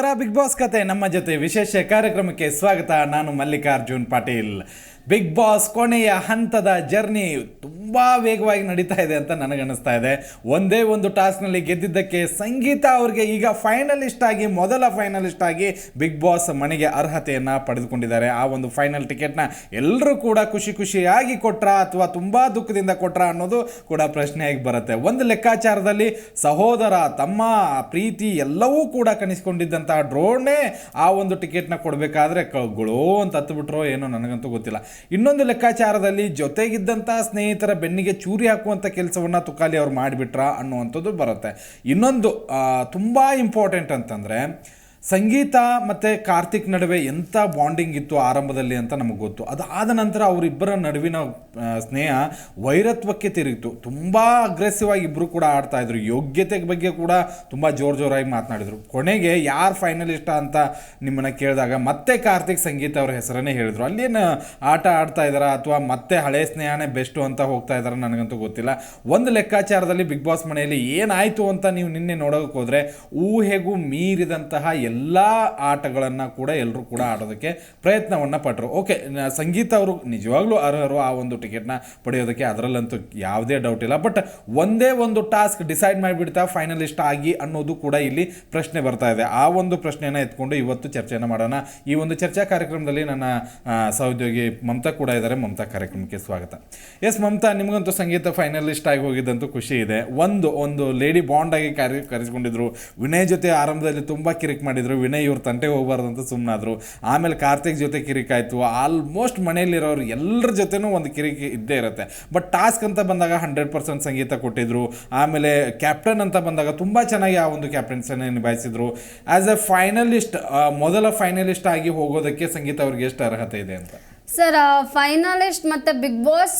ನಮಸ್ಕಾರ big boss ಕತೆ. ನಮ್ಮ ಜೊತೆ ವಿಶೇಷ ಕಾರ್ಯಕ್ರಮಕ್ಕೆ ಸ್ವಾಗತ. ನಾನು ಮಲ್ಲಿಕಾರ್ಜುನ್ ಪಾಟೀಲ್. ಬಿಗ್ ಬಾಸ್ ಕೊನೆಯ ಹಂತದ ಜರ್ನಿ ತುಂಬ ವೇಗವಾಗಿ ನಡೀತಾ ಇದೆ ಅಂತ ನನಗನ್ನಿಸ್ತಾ ಇದೆ. ಒಂದೇ ಒಂದು ಟಾಸ್ಕ್ನಲ್ಲಿ ಗೆದ್ದಿದ್ದಕ್ಕೆ ಸಂಗೀತ ಅವ್ರಿಗೆ ಈಗ ಫೈನಲಿಸ್ಟ್ ಆಗಿ, ಮೊದಲ ಫೈನಲಿಸ್ಟ್ ಆಗಿ ಬಿಗ್ ಬಾಸ್ ಮನೆಗೆ ಅರ್ಹತೆಯನ್ನು ಪಡೆದುಕೊಂಡಿದ್ದಾರೆ. ಆ ಒಂದು ಫೈನಲ್ ಟಿಕೆಟ್ನ ಎಲ್ಲರೂ ಕೂಡ ಖುಷಿ ಖುಷಿಯಾಗಿ ಕೊಟ್ರ ಅಥವಾ ತುಂಬ ದುಃಖದಿಂದ ಕೊಟ್ರ ಅನ್ನೋದು ಕೂಡ ಪ್ರಶ್ನೆಯಾಗಿ ಬರುತ್ತೆ. ಒಂದು ಲೆಕ್ಕಾಚಾರದಲ್ಲಿ ಸಹೋದರ, ತಮ್ಮ, ಪ್ರೀತಿ ಎಲ್ಲವೂ ಕೂಡ ಕಣಿಸ್ಕೊಂಡಿದ್ದಂತಹ ಡ್ರೋನೇ ಆ ಒಂದು ಟಿಕೆಟ್ನ ಕೊಡಬೇಕಾದ್ರೆ ಗುಳೋ ಅಂತ ಹತ್ಬಿಟ್ರೋ ಏನೋ ನನಗಂತೂ ಗೊತ್ತಿಲ್ಲ. ಇನ್ನೊಂದು ಲೆಕ್ಕಾಚಾರದಲ್ಲಿ ಜೊತೆಗಿದ್ದಂಥ ಸ್ನೇಹಿತರ ಬೆನ್ನಿಗೆ ಚೂರಿ ಹಾಕುವಂಥ ಕೆಲಸವನ್ನು ತುಕಾಲಿ ಅವ್ರು ಮಾಡಿಬಿಟ್ರ ಅನ್ನುವಂಥದ್ದು ಬರುತ್ತೆ. ಇನ್ನೊಂದು ತುಂಬ ಇಂಪಾರ್ಟೆಂಟ್ ಅಂತಂದರೆ ಸಂಗೀತ ಮತ್ತು ಕಾರ್ತಿಕ್ ನಡುವೆ ಎಂಥ ಬಾಂಡಿಂಗ್ ಇತ್ತು ಆರಂಭದಲ್ಲಿ ಅಂತ ನಮಗೆ ಗೊತ್ತು. ಅದಾದ ನಂತರ ಅವರಿಬ್ಬರ ನಡುವಿನ ಸ್ನೇಹ ವೈರತ್ವಕ್ಕೆ ತಿರುಗಿತು. ತುಂಬ ಅಗ್ರೆಸಿವ್ ಆಗಿ ಇಬ್ಬರು ಕೂಡ ಆಡ್ತಾ ಇದ್ರು. ಯೋಗ್ಯತೆ ಬಗ್ಗೆ ಕೂಡ ತುಂಬ ಜೋರು ಜೋರಾಗಿ ಮಾತನಾಡಿದರು. ಕೊನೆಗೆ ಯಾರು ಫೈನಲಿಸ್ಟ ಅಂತ ನಿಮ್ಮನ್ನು ಕೇಳಿದಾಗ ಮತ್ತೆ ಕಾರ್ತಿಕ್ ಸಂಗೀತ ಅವ್ರ ಹೆಸರನ್ನೇ ಹೇಳಿದರು. ಅಲ್ಲೇನು ಆಟ ಆಡ್ತಾ ಇದ್ದಾರಾ ಅಥವಾ ಮತ್ತೆ ಹಳೆ ಸ್ನೇಹನೇ ಬೆಸ್ಟು ಅಂತ ಹೋಗ್ತಾ ಇದ್ದಾರೆ ನನಗಂತೂ ಗೊತ್ತಿಲ್ಲ. ಒಂದು ಲೆಕ್ಕಾಚಾರದಲ್ಲಿ ಬಿಗ್ ಬಾಸ್ ಮನೆಯಲ್ಲಿ ಏನಾಯಿತು ಅಂತ ನೀವು ನಿನ್ನೆ ನೋಡೋಕ್ಕೆ ಹೋದರೆ ಊಹೆಗೂ ಮೀರಿದಂತಹ ಎಲ್ಲ ಆಟಗಳನ್ನು ಕೂಡ ಎಲ್ಲರೂ ಕೂಡ ಆಡೋದಕ್ಕೆ ಪ್ರಯತ್ನವನ್ನು ಪಟ್ಟರು ಓಕೆ ಸಂಗೀತ ಅವರು ನಿಜವಾಗ್ಲೂ ಅರ್ಹರು ಆ ಒಂದು ಟಿಕೆಟ್ನ ಪಡೆಯೋದಕ್ಕೆ ಅದರಲ್ಲಂತೂ ಯಾವುದೇ ಡೌಟ್ ಇಲ್ಲ. ಬಟ್ ಒಂದೇ ಒಂದು ಟಾಸ್ಕ್ ಡಿಸೈಡ್ ಮಾಡಿಬಿಡ್ತಾ ಫೈನಲಿಸ್ಟ್ ಆಗಿ ಅನ್ನೋದು ಕೂಡ ಇಲ್ಲಿ ಪ್ರಶ್ನೆ ಬರ್ತಾ ಇದೆ. ಆ ಒಂದು ಪ್ರಶ್ನೆಯನ್ನು ಎತ್ಕೊಂಡು ಇವತ್ತು ಚರ್ಚೆಯನ್ನು ಮಾಡೋಣ. ಈ ಒಂದು ಚರ್ಚಾ ಕಾರ್ಯಕ್ರಮದಲ್ಲಿ ನನ್ನ ಸಹೋದ್ಯೋಗಿ ಮಮತಾ ಕೂಡ ಇದ್ದಾರೆ. ಮಮತಾ ಕಾರ್ಯಕ್ರಮಕ್ಕೆ ಸ್ವಾಗತ. ಎಸ್ ಮಮತಾ, ನಿಮಗಂತೂ ಸಂಗೀತ ಫೈನಲಿಸ್ಟ್ ಆಗಿ ಹೋಗಿದ್ದಂತೂ ಖುಷಿ ಇದೆ. ಒಂದು ಒಂದು ಲೇಡಿ ಬಾಂಡ್ ಆಗಿ ಕರೆ ಕರೆಸ್ಕೊಂಡಿದ್ರು. ವಿನಯ್ ಜೊತೆ ಆರಂಭದಲ್ಲಿ ತುಂಬ ಕಿರಿಕ್ ಮಾಡಿದ್ರು. ವಿನಯ್ ಇವ್ರ ತಂಟೆ ಹೋಗ್ಬಾರ್ದು ಅಂತ ಸುಮ್ಮನಾದ್ರು ಆಮೇಲೆ ಕಾರ್ತಿಕ್ ಜೊತೆ ಕಿರಿಕ್ ಆಯಿತು. ಆಲ್ಮೋಸ್ಟ್ ಮನೆಯಲ್ಲಿರೋರು ಎಲ್ಲರ ಜೊತೆನೂ ಒಂದು ಕಿರಿಕಿ ಇದ್ದೇ ಇರುತ್ತೆ. ಬಟ್ ಟಾಸ್ಕ್ ಅಂತ ಬಂದಾಗ ಹಂಡ್ರೆಡ್ ಪರ್ಸೆಂಟ್ ಸಂಗೀತ ಕೊಟ್ಟಿದ್ರು. ಆಮೇಲೆ ಕ್ಯಾಪ್ಟನ್ ಅಂತ ಬಂದಾಗ ತುಂಬ ಚೆನ್ನಾಗಿ ಆ ಒಂದು ಕ್ಯಾಪ್ಟನ್ಸನ್ನು ನಿಭಾಯಿಸಿದ್ರು. ಆ್ಯಸ್ ಎ ಫೈನಲಿಸ್ಟ್ ಮೊದಲ ಫೈನಲಿಸ್ಟ್ ಆಗಿ ಹೋಗೋದಕ್ಕೆ ಸಂಗೀತ ಅವ್ರಿಗೆ ಎಷ್ಟು ಅರ್ಹತೆ ಇದೆ ಅಂತ? ಸರ್ ಫೈನಲಿಸ್ಟ್ ಮತ್ತು ಬಿಗ್ ಬಾಸ್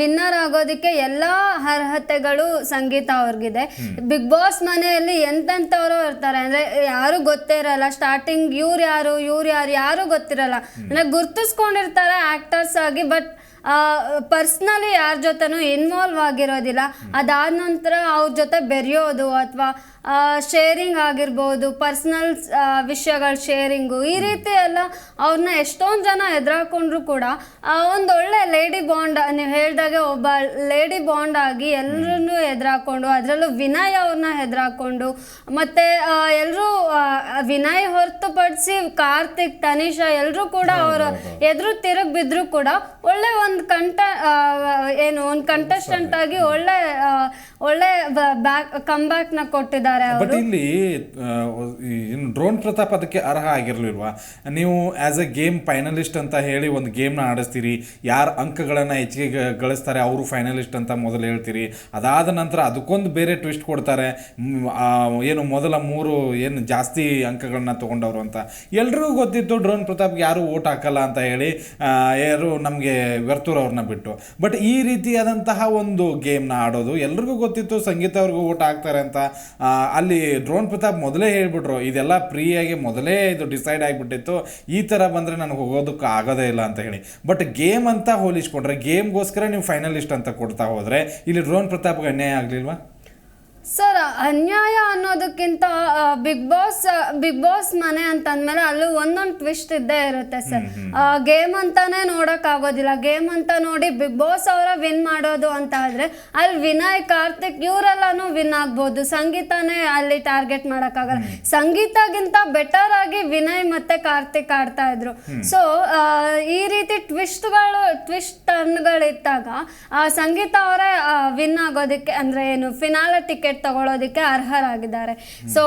ವಿನ್ನರ್ ಆಗೋದಕ್ಕೆ ಎಲ್ಲ ಅರ್ಹತೆಗಳು ಸಂಗೀತ ಅವ್ರಿಗಿದೆ. ಬಿಗ್ ಬಾಸ್ ಮನೆಯಲ್ಲಿ ಎಂತೆಂಥವರು ಇರ್ತಾರೆ. ಅಂದರೆ ಯಾರು ಗೊತ್ತೇ ಇರಲ್ಲ. ಸ್ಟಾರ್ಟಿಂಗ್ ಇವ್ರು ಯಾರು ಇವ್ರು ಯಾರು ಯಾರು ಗೊತ್ತಿರಲ್ಲ. ಅಂದರೆ ಗುರ್ತಿಸ್ಕೊಂಡಿರ್ತಾರೆ ಆ್ಯಕ್ಟರ್ಸ್ ಆಗಿ ಬಟ್ ಪರ್ಸ್ನಲಿ ಯಾರ ಜೊತೆನೂ ಇನ್ವಾಲ್ವ್ ಆಗಿರೋದಿಲ್ಲ. ಅದಾದ ನಂತರ ಅವ್ರ ಜೊತೆ ಬೆರೆಯೋದು ಅಥವಾ ಶೇರಿಂಗ್ ಆಗಿರ್ಬೋದು ಪರ್ಸ್ನಲ್ ವಿಷಯಗಳ ಶೇರಿಂಗು ಈ ರೀತಿ ಎಲ್ಲ ಅವ್ರನ್ನ ಎಷ್ಟೊಂದು ಜನ ಎದುರಾಕೊಂಡ್ರು ಕೂಡ ಒಂದು ಒಳ್ಳೆ ಲೇಡಿ ಬಾಂಡ್ ನೀವು ಹೇಳಿದಾಗೆ ಒಬ್ಬ ಲೇಡಿ ಬಾಂಡ್ ಆಗಿ ಎಲ್ಲರನ್ನೂ ಎದುರಾಕೊಂಡು ಅದರಲ್ಲೂ ವಿನಯ್ ಅವ್ರನ್ನ ಎದುರಾಕೊಂಡು ಮತ್ತು ಎಲ್ಲರೂ ವಿನಯ್ ಹೊರತುಪಡಿಸಿ ಕಾರ್ತಿಕ್ ತನಿಷಾ ಎಲ್ಲರೂ ಕೂಡ ಅವರು ಎದುರು ತಿರುಗಿ ಬಿದ್ರು ಕೂಡ ಒಳ್ಳೆ ಒಂದು ಕಂಟ ಏನು ಒಂದು ಕಂಟೆಸ್ಟೆಂಟ್ ಆಗಿ ಒಳ್ಳೆ ಒಳ್ಳೆ ಬ್ಯಾಕ್ ಕಂಬ್ಯಾಕ್ನ ಕೊಟ್ಟಿದ್ದಾರೆ. ಅವರು. ಬಟ್ ಇಲ್ಲಿ ಏನು ಡ್ರೋನ್ ಪ್ರತಾಪ್ ಅದಕ್ಕೆ ಅರ್ಹ ಆಗಿರ್ಲಿಲ್ವಾ? ನೀವು ಆಸ್ ಎ ಗೇಮ್ ಫೈನಲಿಸ್ಟ್ ಅಂತ ಹೇಳಿ ಒಂದು ಗೇಮ್ನ ಆಡಿಸ್ತೀರಿ ಯಾರು ಅಂಕಗಳನ್ನು ಹೆಚ್ಚಿಗೆ ಗಳಿಸ್ತಾರೆ ಅವರು ಫೈನಲಿಸ್ಟ್ ಅಂತ ಮೊದಲು ಹೇಳ್ತೀರಿ. ಅದಾದ ನಂತರ ಅದಕ್ಕೊಂದು ಬೇರೆ ಟ್ವಿಸ್ಟ್ ಕೊಡ್ತಾರೆ. ಏನು ಮೊದಲ ಮೂರು ಏನು ಜಾಸ್ತಿ ಅಂಕಗಳನ್ನ ತಗೊಂಡವರು ಅಂತ. ಎಲ್ರಿಗೂ ಗೊತ್ತಿತ್ತು ಡ್ರೋನ್ ಪ್ರತಾಪ್ಗೆ ಯಾರು ಓಟ್ ಹಾಕಲ್ಲ ಅಂತ ಹೇಳಿ ಯಾರು ನಮಗೆ ವ್ಯರ್ಥೂರ್ ಅವ್ರನ್ನ ಬಿಟ್ಟು. ಬಟ್ ಈ ರೀತಿಯಾದಂತಹ ಒಂದು ಗೇಮ್ನ ಆಡೋದು ಎಲ್ರಿಗೂ ಗೊತ್ತಿತ್ತು ಸಂಗೀತ ಅವ್ರಿಗೂ ಓಟ್ ಹಾಕ್ತಾರೆ ಅಂತ. ಅಲ್ಲಿ ಡ್ರೋನ್ ಪ್ರತಾಪ್ ಮೊದಲೇ ಹೇಳ್ಬಿಟ್ರು, ಇದೆಲ್ಲ ಫ್ರೀಯಾಗಿ ಮೊದಲೇ ಇದು ಡಿಸೈಡ್ ಆಗಿಬಿಟ್ಟಿತ್ತು. ಈ ಥರ ಬಂದರೆ ನನಗೆ ಹೋಗೋದಕ್ಕೆ ಆಗೋದೇ ಇಲ್ಲ ಅಂತ ಹೇಳಿ. ಬಟ್ ಗೇಮ್ ಅಂತ ಹೋಲಿಸ್ಕೊಂಡ್ರೆ ಗೇಮ್ಗೋಸ್ಕರ ನೀವು ಫೈನಲಿಸ್ಟ್ ಅಂತ ಕೊಡ್ತಾ ಹೋದರೆ, ಇಲ್ಲಿ ಡ್ರೋನ್ ಪ್ರತಾಪ್ಗೆ ಅನ್ಯಾಯ ಆಗಲಿಲ್ವಾ? ಸರ್ ಅನ್ಯಾಯ ಅನ್ನೋದಕ್ಕಿಂತ ಬಿಗ್ ಬಾಸ್ ಬಿಗ್ ಬಾಸ್ ಮನೆ ಅಂತಂದ್ಮೇಲೆ ಅಲ್ಲೂ ಒಂದೊಂದು ಟ್ವಿಸ್ಟ್ ಇದ್ದೇ ಇರುತ್ತೆ ಸರ್. ಗೇಮ್ ಅಂತಾನೆ ನೋಡಕ್ ಆಗೋದಿಲ್ಲ ಗೇಮ್ ಅಂತ ನೋಡಿ ಬಿಗ್ ಬಾಸ್ ಅವರ ವಿನ್ ಮಾಡೋದು ಅಂತ ಆದ್ರೆ ಅಲ್ಲಿ ವಿನಯ್ ಕಾರ್ತಿಕ್ ಇವರೆಲ್ಲಾನು ವಿನ್ ಆಗ್ಬೋದು. ಸಂಗೀತನೇ ಅಲ್ಲಿ ಟಾರ್ಗೆಟ್ ಆಗಲ್ಲ ಸಂಗೀತಗಿಂತ ಬೆಟರ್ ಆಗಿ ವಿನಯ್ ಮತ್ತೆ ಕಾರ್ತಿಕ್ ಆಡ್ತಾ ಇದ್ರು. ಸೊ ಈ ರೀತಿ ಟ್ವಿಸ್ಟ್ಗಳು ಟ್ವಿಸ್ಟ್ ಟರ್ನ್ಗಳಿದ್ದಾಗ ಸಂಗೀತ ಅವರೇ ವಿನ್ ಆಗೋದಕ್ಕೆ ಅಂದ್ರೆ ಏನು ಫಿನಾಲ್ ಟಿಕೆಟ್ ತಗೊಳ್ಳೋದಕ್ಕೆ ಅರ್ಹರಾಗಿದ್ದಾರೆ. ಸೊ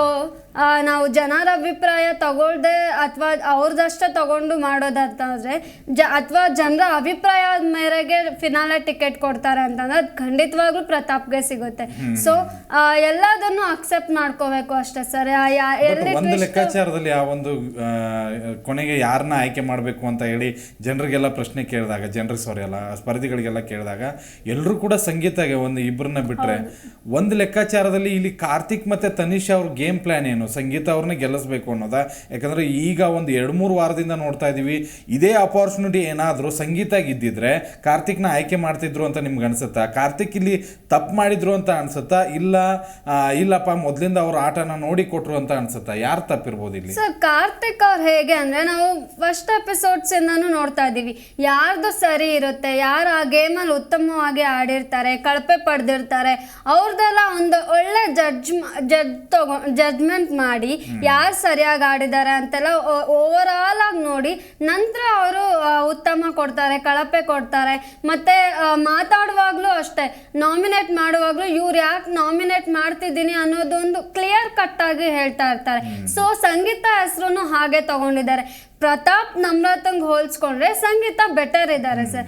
ನಾವು ಜನರ ಅಭಿಪ್ರಾಯ ತಗೊಳ್ದೆ ಅಥವಾ ಅವ್ರದಷ್ಟೇ ತಗೊಂಡು ಮಾಡೋದಂತಂದ್ರೆ ಜ ಅಥವಾ ಜನರ ಅಭಿಪ್ರಾಯ ಮೇರೆಗೆ ಫಿನಾಲೆ ಟಿಕೆಟ್ ಕೊಡ್ತಾರೆ ಅಂತಂದ್ರೆ ಅದು ಖಂಡಿತವಾಗ್ಲೂ ಪ್ರತಾಪ್ಗೆ ಸಿಗುತ್ತೆ. ಸೊ ಎಲ್ಲದನ್ನು ಅಕ್ಸೆಪ್ಟ್ ಮಾಡ್ಕೋಬೇಕು ಅಷ್ಟೇ ಸರ್ ಒಂದು ಲೆಕ್ಕಾಚಾರದಲ್ಲಿ ಆ ಒಂದು ಕೊನೆಗೆ ಯಾರನ್ನ ಆಯ್ಕೆ ಮಾಡಬೇಕು ಅಂತ ಹೇಳಿ ಜನರಿಗೆಲ್ಲ ಪ್ರಶ್ನೆ ಕೇಳಿದಾಗ ಜನರ ಸಾರಿ ಅಲ್ಲ ಸ್ಪರ್ಧಿಗಳಿಗೆಲ್ಲ ಕೇಳಿದಾಗ ಎಲ್ಲರೂ ಕೂಡ ಸಂಗೀತಗೆ ಒಂದು ಇಬ್ಬರನ್ನ ಬಿಟ್ರೆ ಒಂದು ಲೆಕ್ಕಾಚಾರದಲ್ಲಿ ಇಲ್ಲಿ ಕಾರ್ತಿಕ್ ಮತ್ತೆ ತನಿಷ್ ಅವ್ರ ಗೇಮ್ ಪ್ಲಾನ್ ಏನು? ಏನು? ಸಂಗೀತ ಅವ್ರನ್ನ ಗೆಲ್ಲಿಸ್ಬೇಕು ಅನ್ನೋದ? ಯಾಕಂದ್ರೆ ಈಗ ಒಂದು ಎರಡು ಮೂರು ವಾರದಿಂದ ನೋಡ್ತಾ ಇದ್ದೀವಿ ಇದೇ ಅಪಾರ್ಚುನಿಟಿ ಏನಾದರೂ ಸಂಗೀತ ಇದ್ದಿದ್ರೆ ಕಾರ್ತಿಕ್ನ ಆಯ್ಕೆ ಮಾಡ್ತಿದ್ರು ಅಂತ ನಿಮ್ಗೆ ಅನಿಸುತ್ತಾ? ಕಾರ್ತಿಕ್ ಇಲ್ಲಿ ತಪ್ಪು ಮಾಡಿದ್ರು ಅಂತ ಅನ್ಸುತ್ತಾ? ಇಲ್ಲ ಇಲ್ಲಪ್ಪ, ಮೊದಲಿಂದ ಅವ್ರ ಆಟನ ನೋಡಿ ಕೊಟ್ರು ಅಂತ ಅನ್ಸುತ್ತಾ? ಯಾರು ತಪ್ಪಿರ್ಬೋದು ಇಲ್ಲಿ? ಸರ್, ಕಾರ್ತಿಕ್ ಅವ್ರು ಹೇಗೆ ಅಂದರೆ ನಾವು ಫಸ್ಟ್ ಎಪಿಸೋಡ್ಸ್ ಇಂದಾನು ನೋಡ್ತಾ ಇದ್ದೀವಿ ಯಾರ್ದು ಸರಿ ಇರುತ್ತೆ, ಯಾರು ಆ ಗೇಮಲ್ಲಿ ಉತ್ತಮವಾಗಿ ಆಡಿರ್ತಾರೆ, ಕಳಪೆ ಪಡೆದಿರ್ತಾರೆ ಅವ್ರದ್ದೆಲ್ಲ ಒಂದು ಒಳ್ಳೆ ಜಡ್ಜ್ ಜಡ್ಜ್ ತಗೊ ಜಡ್ಜ್ಮೆಂಟ್ ಮಾಡಿ ಯಾರು ಸರಿಯಾಗಿ ಆಡಿದ್ದಾರೆ ಅಂತೆಲ್ಲ ಓವರ್ ಆಲ್ ಆಗಿ ನೋಡಿ ನಂತರ ಅವರು ಉತ್ತಮ ಕೊಡ್ತಾರೆ ಕಳಪೆ ಕೊಡ್ತಾರೆ. ಮತ್ತೆ ಮಾತಾಡುವಾಗ್ಲೂ ಅಷ್ಟೇ ನಾಮಿನೇಟ್ ಮಾಡುವಾಗ್ಲೂ ಇವ್ರು ಯಾಕೆ ನಾಮಿನೇಟ್ ಮಾಡ್ತಿದ್ದೀನಿ ಅನ್ನೋದೊಂದು ಕ್ಲಿಯರ್ ಕಟ್ ಆಗಿ ಹೇಳ್ತಾ ಇರ್ತಾರೆ. ಸೊ ಸಂಗೀತ ಹೆಸರು ಹಾಗೆ ತಗೊಂಡಿದ್ದಾರೆ. ಪ್ರತಾಪ್ ನಮ್ರತಂಗೆ ಹೋಲ್ಸ್ಕೊಂಡ್ರೆ ಸಂಗೀತ ಬೆಟರ್ ಇದ್ದಾರೆ ಸರ್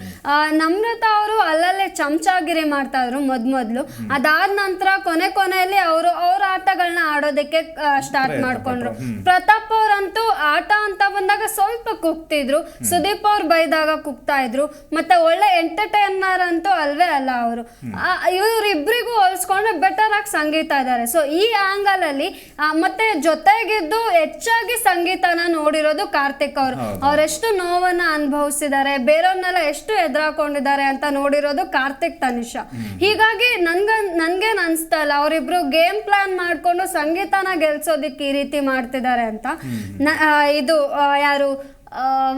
ನಮ್ರತ ಅವರು ಅಲ್ಲಲ್ಲೇ ಚಮಚಾಗಿರಿ ಮಾಡ್ತಾ ಇದ್ರು ಮೊದ್ ಮೊದ್ಲು. ಅದಾದ ನಂತರ ಕೊನೆ ಕೊನೆಯಲ್ಲಿ ಅವರು ಅವ್ರ ಆಟಗಳನ್ನ ಆಡೋದಕ್ಕೆ ಸ್ಟಾರ್ಟ್ ಮಾಡ್ಕೊಂಡ್ರು. ಪ್ರತಾಪ್ ಅವ್ರಂತೂ ಆಟ ಅಂತ ಬಂದಾಗ ಸ್ವಲ್ಪ ಕುಗ್ತಿದ್ರು. ಸುದೀಪ್ ಅವ್ರು ಬೈದಾಗ ಕುಗ್ತಾ ಇದ್ರು. ಮತ್ತೆ ಒಳ್ಳೆ ಎಂಟರ್ಟೈನರ್ ಅಂತೂ ಅಲ್ವೇ ಅಲ್ಲ ಅವರು. ಇವ್ರಿಬ್ರಿಗೂ ಹೋಲಿಸ್ಕೊಂಡ್ರೆ ಬೆಟರ್ ಆಗಿ ಸಂಗೀತ ಇದ್ದಾರೆ ಸೊ ಈ ಆಂಗಲ್ ಅಲ್ಲಿ ಮತ್ತೆ ಜೊತೆಗಿದ್ದು ಹೆಚ್ಚಾಗಿ ಸಂಗೀತನ ನೋಡಿರೋದು ಕಾರ್ತಿಕ್ ಅವರು ಅವರೆಷ್ಟು ನೋವನ್ನ ಅನುಭವಿಸಿದ್ದಾರೆ ಬೇರೆಯವ್ರನ್ನೆಲ್ಲ ಎಷ್ಟು ಎದುರಾಕೊಂಡಿದ್ದಾರೆ ಅಂತ ನೋಡಿರೋದು ಕಾರ್ತಿಕ್ ತನಿಷಾ. ಹೀಗಾಗಿ ನನ್ಗ ನನ್ಗೇನ್ ಅನ್ಸ್ತಾ ಇಲ್ಲ ಅವರಿಬ್ರು ಗೇಮ್ ಪ್ಲಾನ್ ಮಾಡ್ಕೊಂಡು ಸಂಗೀತನ ಗೆಲ್ಸೋದಿಕ್ಕೆ ಈ ರೀತಿ ಮಾಡ್ತಿದ್ದಾರೆ ಅಂತ. ಇದು ಯಾರು